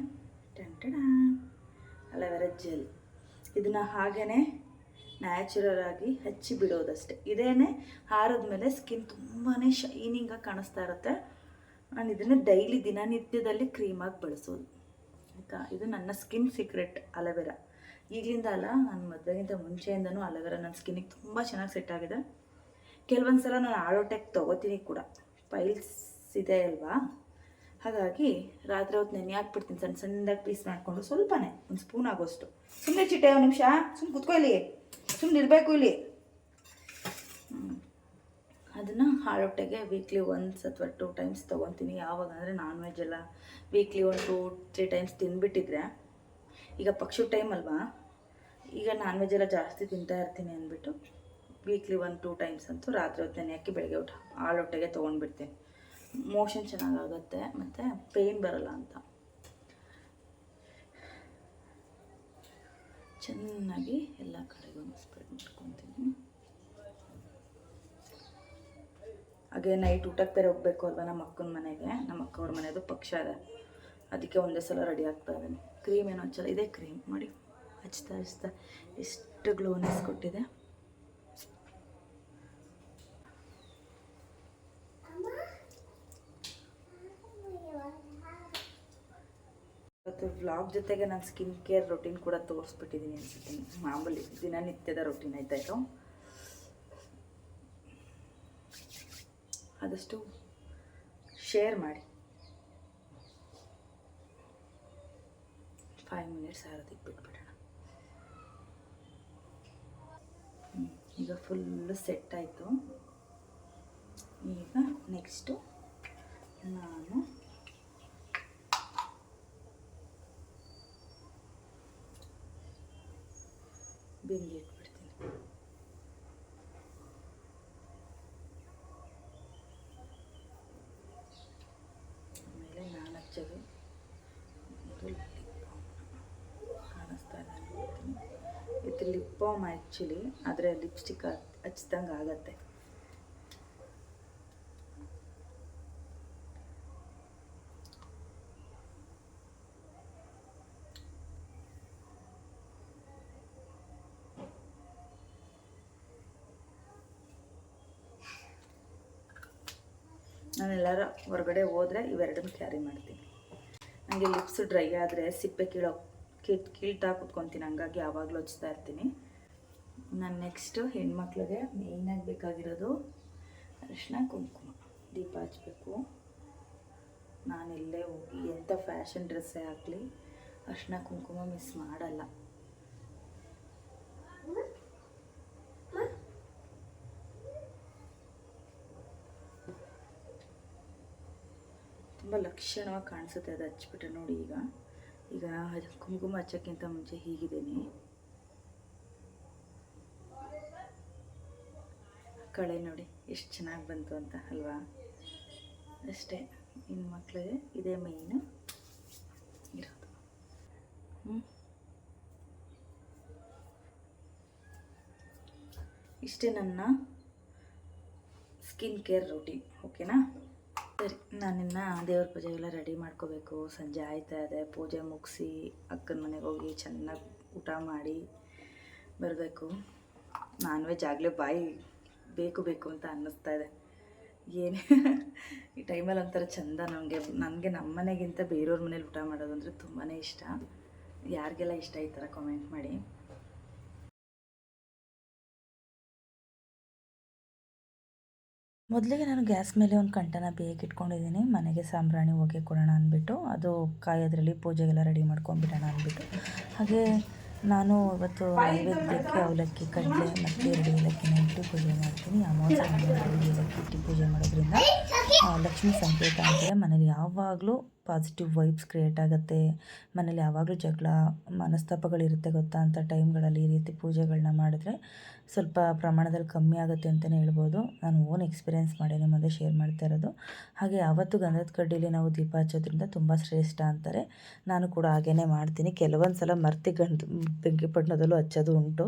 ಟೆಂಟಡ ಅಲವೆರಾ ಜೆಲ್. ಇದನ್ನು ಹಾಗೇ ನ್ಯಾಚುರಲ್ ಆಗಿ ಹಚ್ಚಿ ಬಿಡೋದಷ್ಟೇ. ಇದೇನೆ ಹಾರದ ಮೇಲೆ ಸ್ಕಿನ್ ತುಂಬಾ ಶೈನಿಂಗಾಗಿ ಕಾಣಿಸ್ತಾ ಇರುತ್ತೆ. ನಾನು ಇದನ್ನು ಡೈಲಿ ದಿನನಿತ್ಯದಲ್ಲಿ ಕ್ರೀಮಾಗಿ ಬಳಸೋದು. ಇದು ನನ್ನ ಸ್ಕಿನ್ ಸೀಕ್ರೆಟ್ ಅಲವೆರಾ ಈಗಲಿಂದ ಅಲ್ಲ, ನಾನು ಮದುವೆಗಿಂತ ಮುಂಚೆಯಿಂದನೂ ಅಲವೆರಾ ನನ್ನ ಸ್ಕಿನ್ನಿಗೆ ತುಂಬ ಚೆನ್ನಾಗಿ ಸೆಟ್ ಆಗಿದೆ. ಕೆಲವೊಂದು ಸಲ ನಾನು ಆಳೋಟೆಕ್ ತೊಗೋತೀನಿ ಕೂಡ. ಪೈಲ್ಸ್ ಇದೆ ಅಲ್ವಾ? ಹಾಗಾಗಿ ರಾತ್ರಿ ಹೊತ್ತು ನೆನೆ ಹಾಕ್ಬಿಡ್ತೀನಿ. ಸಣ್ಣ ಸಣ್ಣದಾಗಿ ಪೀಸ್ ಮಾಡಿಕೊಂಡು ಸ್ವಲ್ಪನೇ, ಒಂದು ಸ್ಪೂನ್ ಆಗೋಷ್ಟು. ಸುಮ್ಮನೆ ಚಿಟ್ಟೆ ಒಂದು ನಿಮಿಷ ಸುಮ್ಮನೆ ಕುತ್ಕೊಳ್ಳಿ ಸುಮ್ಮನೆ ಇರಬೇಕು ಇಲ್ಲಿ. ಅದನ್ನು ಹಾಳೊಟ್ಟೆಗೆ ವೀಕ್ಲಿ ಒನ್ಸ್ ಅಥವಾ ಟೂ ಟೈಮ್ಸ್ ತೊಗೊತೀನಿ. ಯಾವಾಗ ಅಂದರೆ ನಾನ್ ವೆಜ್ ಎಲ್ಲ weekly one two three times ತಿಂದುಬಿಟ್ಟಿದ್ರೆ ಈಗ ಪಕ್ಷು ಟೈಮ್ ಅಲ್ವಾ? ಈಗ ನಾನ್ ವೆಜ್ ಎಲ್ಲ ಜಾಸ್ತಿ ತಿಂತಾ ಇರ್ತೀನಿ ಅಂದ್ಬಿಟ್ಟು ವೀಕ್ಲಿ ಒನ್ ಟೂ ಟೈಮ್ಸ್ ಅಂತೂ ರಾತ್ರಿ ಹೊತ್ತು ನೆನೆ ಹಾಕಿ ಬೆಳಗ್ಗೆ ಊಟ ಹಾಳೊಟ್ಟೆಗೆ ತೊಗೊಂಡ್ಬಿಡ್ತೀನಿ. ಮೋಷನ್ ಚೆನ್ನಾಗಾಗುತ್ತೆ, ಮತ್ತು ಪೇಯ್ನ್ ಬರಲ್ಲ ಅಂತ. ಚೆನ್ನಾಗಿ ಎಲ್ಲ ಕಡೆಗೂ ಹಾಗೆ ನೈಟ್ ಊಟಕ್ಕೆ ಬೇರೆ ಹೋಗ್ಬೇಕು ಅಲ್ವಾ ನಮ್ಮ ಅಕ್ಕನ ಮನೆಗೆ. ನಮ್ಮ ಅಕ್ಕವ್ರ ಮನೆಯದು ಪಕ್ಷ ಇದೆ. ಅದಕ್ಕೆ ಒಂದೇ ಸಲ ರೆಡಿ ಆಗ್ತಾ ಇದ್ದೀನಿ. ಕ್ರೀಮ್ ಏನೋ ಹಚ್ಚಲ್ಲ. ಇದೇ ಕ್ರೀಮ್ ಮಾಡಿ ಹಚ್ತಾ ಹಚ್ತಾ ಎಷ್ಟು ಗ್ಲೋನೆಸ್ ಕೊಟ್ಟಿದೆ. ಇವತ್ತು ವ್ಲಾಗ್ ಜೊತೆಗೆ ನಾನು ಸ್ಕಿನ್ ಕೇರ್ ರೊಟೀನ್ ಕೂಡ ತೋರಿಸ್ಬಿಟ್ಟಿದ್ದೀನಿ ಅನ್ಸುತ್ತೆ. ಮಾಮೂಲಿ ದಿನನಿತ್ಯದ ರೊಟೀನ್ ಆಯ್ತಾಯಿತು. ಆದಷ್ಟು ಶೇರ್ ಮಾಡಿ ಫೈವ್ ಮಿನಿಟ್ಸ್ ಆರೋದಕ್ಕೆ ಬಿಟ್ಬಿಡೋಣ ಈಗ ಫುಲ್ಲು ಸೆಟ್ ಆಯಿತು ಈಗ ನೆಕ್ಸ್ಟು ನಾನು ಬಿಂದಿಟ್ಟು ಬಾಮ್ ಆ್ಯಕ್ಚುಲಿ ಆದರೆ ಲಿಪ್ಸ್ಟಿಕ್ ಹಚ್ದಂಗೆ ಆಗತ್ತೆ. ನಾನೆಲ್ಲರ ಹೊರಗಡೆ ಹೋದರೆ ಇವೆರಡನ್ನು ಕ್ಯಾರಿ ಮಾಡ್ತೀನಿ. ನನಗೆ ಲಿಪ್ಸ್ ಡ್ರೈ ಆದರೆ ಸಿಪ್ಪೆ ಕೀಳೋ, ಕೀಳ್, ಕೀಳ್ತಾ ಕುತ್ಕೊತೀನಿ, ಹಂಗಾಗಿ ಯಾವಾಗಲೂ ಹಚ್ತಾ ಇರ್ತೀನಿ. ನಾನು ನೆಕ್ಸ್ಟು ಹೆಣ್ಮಕ್ಳಿಗೆ ಮೇಯ್ನಾಗಿ ಬೇಕಾಗಿರೋದು ಅರಿಶಿನ, ಕುಂಕುಮ. ದೀಪ ಹಚ್ಚಬೇಕು ನಾನು ಎಲ್ಲೇ ಹೋಗಿ ಎಂಥ ಫ್ಯಾಷನ್ ಡ್ರೆಸ್ಸೇ ಹಾಕಲಿ, ಅರಿಶಿನ, ಕುಂಕುಮ ಮಿಸ್ ಮಾಡಲ್ಲ. ತುಂಬ ಲಕ್ಷಣವಾಗಿ ಕಾಣಿಸುತ್ತೆ ಅದು ಹಚ್ಬಿಟ್ಟೆ ನೋಡಿ ಈಗ. ಈಗ ಕುಂಕುಮ ಹಚ್ಚೋಕ್ಕಿಂತ ಮುಂಚೆ ಹೀಗಿದ್ದೀನಿ. ಕಳೆ ನೋಡಿ, ಎಷ್ಟು ಚೆನ್ನಾಗಿ ಬಂತು ಅಂತ, ಅಲ್ವಾ? ಅಷ್ಟೇ ಇನ್ನು ಮಕ್ಕಳಿಗೆ ಇದೇ ಮೇಯ್ನು ಇರೋದು. ಇಷ್ಟೇ ನನ್ನ ಸ್ಕಿನ್ ಕೇರ್ ರೂಟೀನ್ ಓಕೆನಾ ಸರಿ ನಾನಿನ್ನ ದೇವ್ರ ಪೂಜೆಗೆಲ್ಲ ರೆಡಿ ಮಾಡ್ಕೋಬೇಕು. ಸಂಜೆ ಆಯ್ತಾ ಇದೆ, ಪೂಜೆ ಮುಗಿಸಿ ಅಕ್ಕನ ಮನೆಗೆ ಹೋಗಿ ಚೆನ್ನಾಗಿ ಊಟ ಮಾಡಿ ಬರಬೇಕು. ನಾನ್ ವೆಜ್ ಆಗಲೇ ಬಾಯಿ ಬೇಕು ಬೇಕು ಅಂತ ಅನ್ನಿಸ್ತಾ ಇದೆ. ಏನೇ ಈ ಟೈಮಲ್ಲಿ ಒಂಥರ ಚಂದ ನನಗೆ ನನಗೆ ನಮ್ಮ ಮನೆಗಿಂತ ಬೇರೆಯವ್ರ ಮನೇಲಿ ಊಟ ಮಾಡೋದು ಅಂದರೆ ತುಂಬಾ ಇಷ್ಟ. ಯಾರಿಗೆಲ್ಲ ಇಷ್ಟ ಈ ಥರ ಕಾಮೆಂಟ್ ಮಾಡಿ. ಮೊದಲಿಗೆ ನಾನು ಗ್ಯಾಸ್ ಮೇಲೆ ಒಂದು ಕಂಟನ ಬೇಯಕ್ಕೆ ಇಟ್ಕೊಂಡಿದ್ದೀನಿ. ಮನೆಗೆ ಸಾಂಬ್ರಾಣಿ ಹೋಗಿ ಕೊಡೋಣ ಅಂದ್ಬಿಟ್ಟು, ಅದು ಕಾಯೋದ್ರಲ್ಲಿ ಪೂಜೆಗೆಲ್ಲ ರೆಡಿ ಮಾಡ್ಕೊಂಡ್ಬಿಡೋಣ ಅಂದ್ಬಿಟ್ಟು. ಹಾಗೆ ನಾನು ಇವತ್ತು ನೈವೇದ್ಯಕ್ಕೆ ಅವಲಕ್ಕಿ, ಕಡಲೆ ಮತ್ತು ಎರಡು ಏಲಕ್ಕಿನ ಇಟ್ಟು ಪೂಜೆ ಮಾಡ್ತೀನಿ. ಅಮಾವಾಸ್ಯೆ ಎರಡು ಇಟ್ಟು ಪೂಜೆ ಮಾಡೋದ್ರಿಂದ ಲಕ್ಷ್ಮಿ ಸಂಕೇತ ಅಂತಾರೆ. ಮನೇಲಿ ಯಾವಾಗಲೂ ಪಾಸಿಟಿವ್ ವೈಬ್ಸ್ ಕ್ರಿಯೇಟ್ ಆಗುತ್ತೆ. ಮನೇಲಿ ಯಾವಾಗಲೂ ಜಗಳ, ಮನಸ್ತಾಪಗಳಿರುತ್ತೆ ಗೊತ್ತಾ ಅಂತ ಟೈಮ್ಗಳಲ್ಲಿ ಈ ರೀತಿ ಪೂಜೆಗಳನ್ನ ಮಾಡಿದ್ರೆ. ಸ್ವಲ್ಪ ಪ್ರಮಾಣದಲ್ಲಿ ಕಮ್ಮಿ ಆಗುತ್ತೆ ಅಂತಲೇ ಹೇಳ್ಬೋದು. ನಾನು ಓನ್ ಎಕ್ಸ್ಪೀರಿಯೆನ್ಸ್ ಮಾಡಿ ನಿಮ್ಮ ಮುಂದೆ ಶೇರ್ ಮಾಡ್ತಾ ಇರೋದು. ಹಾಗೆ ಆವತ್ತು ಗಂಧದ ಕಡ್ಡಿಲಿ ನಾವು ದೀಪ ಹಚ್ಚೋದ್ರಿಂದ ತುಂಬ ಶ್ರೇಷ್ಠ ಅಂತಾರೆ. ನಾನು ಕೂಡ ಹಾಗೇ ಮಾಡ್ತೀನಿ. ಕೆಲವೊಂದು ಸಲ ಮರ್ತಿ ಗಂಧ ಬೆಂಕಿ ಪಟ್ಟಣದಲ್ಲೂ ಹಚ್ಚೋದು ಉಂಟು.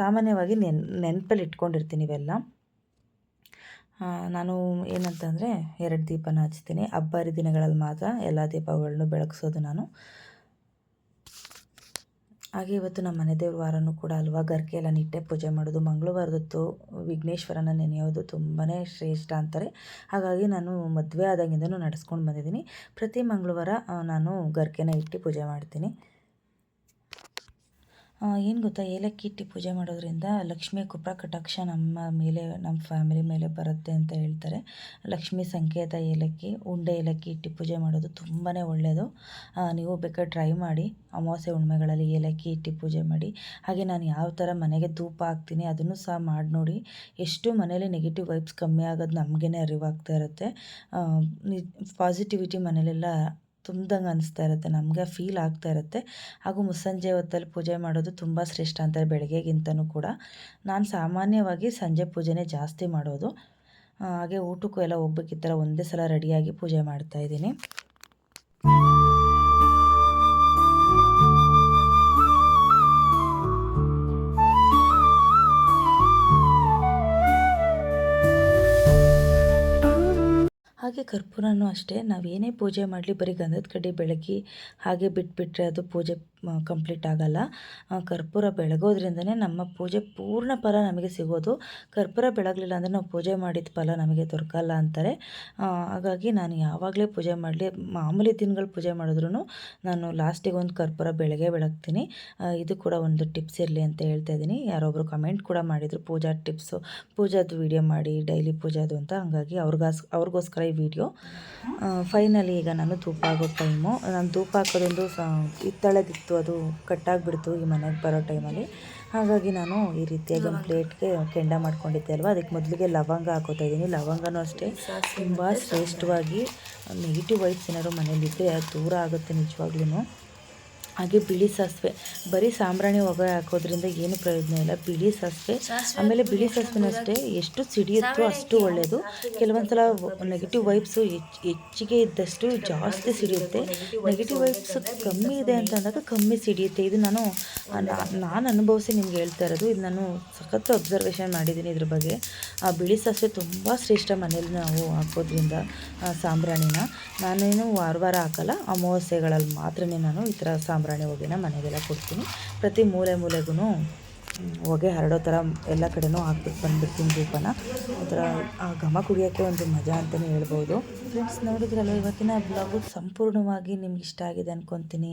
ಸಾಮಾನ್ಯವಾಗಿ ನೆನ್, ನೆನಪಲ್ಲಿ ಇಟ್ಕೊಂಡಿರ್ತೀನಿ ಇವೆಲ್ಲ. ನಾನು ಏನಂತಂದರೆ ಎರಡು ದೀಪನ ಹಚ್ತೀನಿ. ಹಬ್ಬ ಹರಿದಿನಗಳಲ್ಲಿ ಮಾತ್ರ ಎಲ್ಲ ದೀಪಗಳನ್ನು ಬೆಳಗಿಸೋದು ನಾನು. ಹಾಗೆ ಇವತ್ತು ನಮ್ಮ ಮನೆ ದೇವ್ರ ವಾರನೂ ಕೂಡ ಅಲ್ವಾ? ಗರ್ಕೆ ಎಲ್ಲ ನಿಟ್ಟೆ ಪೂಜೆ ಮಾಡೋದು ಮಂಗಳವಾರದೊತ್ತು ವಿಘ್ನೇಶ್ವರನ ನೆನೆಯೋದು ತುಂಬಾ ಶ್ರೇಷ್ಠ ಅಂತಾರೆ. ಹಾಗಾಗಿ ನಾನು ಮದುವೆ ಆದಾಗಿಂದನೂ ನಡೆಸ್ಕೊಂಡು ಬಂದಿದ್ದೀನಿ. ಪ್ರತಿ ಮಂಗಳವಾರ ನಾನು ಗರ್ಕೆನ ಇಟ್ಟು ಪೂಜೆ ಮಾಡ್ತೀನಿ. ಏನು ಗೊತ್ತಾ? ಏಲಕ್ಕಿ ಇಟ್ಟು ಪೂಜೆ ಮಾಡೋದ್ರಿಂದ ಲಕ್ಷ್ಮಿ ಕೃಪಾ ಕಟಾಕ್ಷ ನಮ್ಮ ಮೇಲೆ, ನಮ್ಮ ಫ್ಯಾಮಿಲಿ ಮೇಲೆ ಬರುತ್ತೆ ಅಂತ ಹೇಳ್ತಾರೆ. ಲಕ್ಷ್ಮಿ ಸಂಕೇತ ಏಲಕ್ಕಿ, ಉಂಡೆ ಏಲಕ್ಕಿ ಇಟ್ಟು ಪೂಜೆ ಮಾಡೋದು ತುಂಬಾ ಒಳ್ಳೆಯದು ನೀವು ಬೇಕಾದ್ರೆ ಟ್ರೈ ಮಾಡಿ, ಅಮಾವಾಸ್ಯೆ ಹುಣ್ಮೆಗಳಲ್ಲಿ ಏಲಕ್ಕಿ ಇಟ್ಟು ಪೂಜೆ ಮಾಡಿ. ಹಾಗೆ ನಾನು ಯಾವ ಥರ ಮನೆಗೆ ಧೂಪ ಹಾಕ್ತೀನಿ ಅದನ್ನು ಸಹ ಮಾಡಿ ನೋಡಿ. ಎಷ್ಟು ಮನೇಲಿ ನೆಗೆಟಿವ್ ವೈಬ್ಸ್ ಕಮ್ಮಿ ಆಗೋದು ನಮಗೇ ಅರಿವಾಗ್ತಾ ಇರುತ್ತೆ. ಪಾಸಿಟಿವಿಟಿ ಮನೇಲೆಲ್ಲ ತುಂಬ್ದಂಗೆ ಅನಿಸ್ತಾ ಇರುತ್ತೆ, ನಮಗೆ ಫೀಲ್ ಆಗ್ತಾ ಇರುತ್ತೆ. ಹಾಗೂ ಮುಸ್ಸಂಜೆ ಹೊತ್ತಲ್ಲಿ ಪೂಜೆ ಮಾಡೋದು ತುಂಬ ಶ್ರೇಷ್ಠ ಅಂತಾರೆ ಬೆಳಗ್ಗೆಗಿಂತನೂ ಕೂಡ. ನಾನು ಸಾಮಾನ್ಯವಾಗಿ ಸಂಜೆ ಪೂಜೆನೇ ಜಾಸ್ತಿ ಮಾಡೋದು. ಹಾಗೆ ಊಟಕ್ಕೂ ಎಲ್ಲ ಹೋಗ್ಬೇಕಿತ್ತರ ಒಂದೇ ಸಲ ರೆಡಿಯಾಗಿ ಪೂಜೆ ಮಾಡ್ತಾ ಹಾಗೆ ಕರ್ಪೂರನೂ ಅಷ್ಟೇ. ನಾವೇನೇ ಪೂಜೆ ಮಾಡಲಿ ಬರೀ ಗಂಧದ ಕಡ್ಡಿ ಬೆಳಗಿ ಹಾಗೆ ಬಿಟ್ಬಿಟ್ರೆ ಅದು ಪೂಜೆ ಕಂಪ್ಲೀಟ್ ಆಗಲ್ಲ. ಕರ್ಪೂರ ಬೆಳಗೋದ್ರಿಂದನೇ ನಮ್ಮ ಪೂಜೆ ಪೂರ್ಣ ಫಲ ನಮಗೆ ಸಿಗೋದು. ಕರ್ಪೂರ ಬೆಳಗಲಿಲ್ಲ ಅಂದರೆ ನಾವು ಪೂಜೆ ಮಾಡಿದ ಫಲ ನಮಗೆ ದೊರಕಲ್ಲ ಅಂತಾರೆ. ಹಾಗಾಗಿ ನಾನು ಯಾವಾಗಲೇ ಪೂಜೆ ಮಾಡಲಿ, ಮಾಮೂಲಿ ದಿನಗಳು ಪೂಜೆ ಮಾಡಿದ್ರೂ ನಾನು ಲಾಸ್ಟಿಗೆ ಒಂದು ಕರ್ಪೂರ ಬೆಳಗ್ಗೆ ಬೆಳಗ್ತೀನಿ. ಇದು ಕೂಡ ಒಂದು ಟಿಪ್ಸ್ ಇರಲಿ ಅಂತ ಹೇಳ್ತಾ ಇದ್ದೀನಿ. ಯಾರೊಬ್ಬರು ಕಮೆಂಟ್ ಕೂಡ ಮಾಡಿದರು, ಪೂಜಾ ಟಿಪ್ಸು ಪೂಜಾದು ವಿಡಿಯೋ ಮಾಡಿ ಡೈಲಿ ಪೂಜಾದು ಅಂತ. ಹಾಗಾಗಿ ಅವ್ರಿಗಾಸ್, ಅವ್ರಿಗೋಸ್ಕರ ಈ ವಿಡಿಯೋ ಫೈನಲಿ ಈಗ ನಾನು ಧೂಪ ಆಗೋ ಟೈಮು ನಾನು ಧೂಪ ಹಾಕೋದೊಂದು ಸ, ಹಿತ್ತಳದಿತ್ತು ಅದು ಕಟ್ಟಾಗಿಬಿಡ್ತು ಈ ಮನೆಗೆ ಬರೋ ಟೈಮಲ್ಲಿ. ಹಾಗಾಗಿ ನಾನು ಈ ರೀತಿಯಾಗಿ ಒಂದು ಪ್ಲೇಟ್ಗೆ ಕೆಂಡ ಮಾಡ್ಕೊಂಡಿದ್ದೆ ಅಲ್ವಾ? ಅದಕ್ಕೆ ಮೊದಲಿಗೆ ಲವಂಗ ಹಾಕೋತಾ ಇದ್ದೀನಿ. ಲವಂಗನೂ ಅಷ್ಟೇ. ತುಂಬ ಶ್ರೇಷ್ಠವಾಗಿ, ನೆಗೆಟಿವ್ ವೈಬ್ಸ್ ಏನಾದ್ರು ಮನೇಲಿದ್ದರೆ ಅದು ದೂರ ಆಗುತ್ತೆ ನಿಜವಾಗ್ಲೂ ಹಾಗೆ ಬಿಳಿ ಸಾಸಿವೆ. ಬರೀ ಸಾಂಬ್ರಾಣಿ ಒಗ ಹಾಕೋದ್ರಿಂದ ಏನು ಪ್ರಯೋಜನ ಇಲ್ಲ. ಬಿಳಿ ಸಾಸಿವೆ ಆಮೇಲೆ ಬಿಳಿ ಸಾಸಿವೆನೂ ಅಷ್ಟೇ. ಎಷ್ಟು ಸಿಡಿಯುತ್ತೋ ಅಷ್ಟು ಒಳ್ಳೆಯದು ಕೆಲವೊಂದು ಸಲ ನೆಗೆಟಿವ್ ವೈಬ್ಸು ಹೆಚ್ಚು ಹೆಚ್ಚಿಗೆ ಇದ್ದಷ್ಟು ಜಾಸ್ತಿ ಸಿಡಿಯುತ್ತೆ. ನೆಗೆಟಿವ್ ವೈಬ್ಸ್ ಕಮ್ಮಿ ಇದೆ ಅಂತ ಅಂದಾಗ ಕಮ್ಮಿ ಸಿಡಿಯುತ್ತೆ. ಇದು ನಾನು ನಾನು ಅನುಭವಿಸಿ ನಿಮ್ಗೆ ಹೇಳ್ತಾ ಇರೋದು. ಇದು ನಾನು ಸಖತ್ತು ಅಬ್ಸರ್ವೇಷನ್ ಮಾಡಿದ್ದೀನಿ ಇದ್ರ ಬಗ್ಗೆ. ಆ ಬಿಳಿ ಸಾಸಿವೆ ತುಂಬ ಶ್ರೇಷ್ಠ ಮನೇಲಿ ನಾವು ಹಾಕೋದ್ರಿಂದ ಆ, ಸಾಂಬ್ರಾಣಿನ. ನಾನೇನು ವಾರ ವಾರ ಹಾಕಲ್ಲ. ಅಮಾವಾಸ್ಯೆಗಳಲ್ಲಿ ಮಾತ್ರನೇ ನಾನು ಈ ಥರ ಸಾಂಬ್ರಾಣಿ ಹೊಗೆನ ಮನೆಗೆಲ್ಲ ಕೊಡ್ತೀನಿ. ಪ್ರತಿ ಮೂಲೆ ಮೂಲೆಗೂ ಹೊಗೆ ಹರಡೋ ಥರ ಎಲ್ಲ ಕಡೆನೂ ಹಾಕ್ಬಿಟ್ಟು ಬಂದ್ಬಿಡ್ತೀನಿ ಧೂಪನ. ಒಂಥರ ಆ ಘಮ ಕುಡಿಯೋಕ್ಕೆ ಒಂದು ಮಜಾ ಅಂತಲೇ ಹೇಳ್ಬೋದು. ಫ್ರೆಂಡ್ಸ್ ನೋಡಿದ್ರಲ್ಲ ಇವತ್ತಿನ ಬ್ಲಾಗು ಸಂಪೂರ್ಣವಾಗಿ ನಿಮ್ಗೆ ಇಷ್ಟ ಆಗಿದೆ ಅಂದ್ಕೊತೀನಿ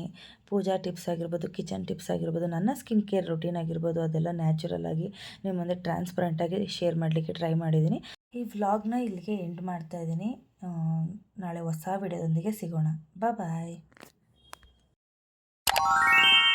ಪೂಜಾ ಟಿಪ್ಸ್ ಆಗಿರ್ಬೋದು, ಕಿಚನ್ ಟಿಪ್ಸ್ ಆಗಿರ್ಬೋದು, ನನ್ನ ಸ್ಕಿನ್ ಕೇರ್ ರೊಟೀನ್ ಆಗಿರ್ಬೋದು, ಅದೆಲ್ಲ ನ್ಯಾಚುರಲ್ ಆಗಿ ನಿಮ್ಮ ಮುಂದೆ ಟ್ರಾನ್ಸ್ಪರೆಂಟಾಗಿ ಶೇರ್ ಮಾಡಲಿಕ್ಕೆ ಟ್ರೈ ಮಾಡಿದ್ದೀನಿ. ಈ ವ್ಲಾಗ್ನ ಇಲ್ಲಿಗೆ ಎಂಡ್ ಮಾಡ್ತಾ ಇದ್ದೀನಿ. ನಾಳೆ ಹೊಸ ವಿಡಿಯೋದೊಂದಿಗೆ ಸಿಗೋಣ. ಬಾಯ್ Thank you.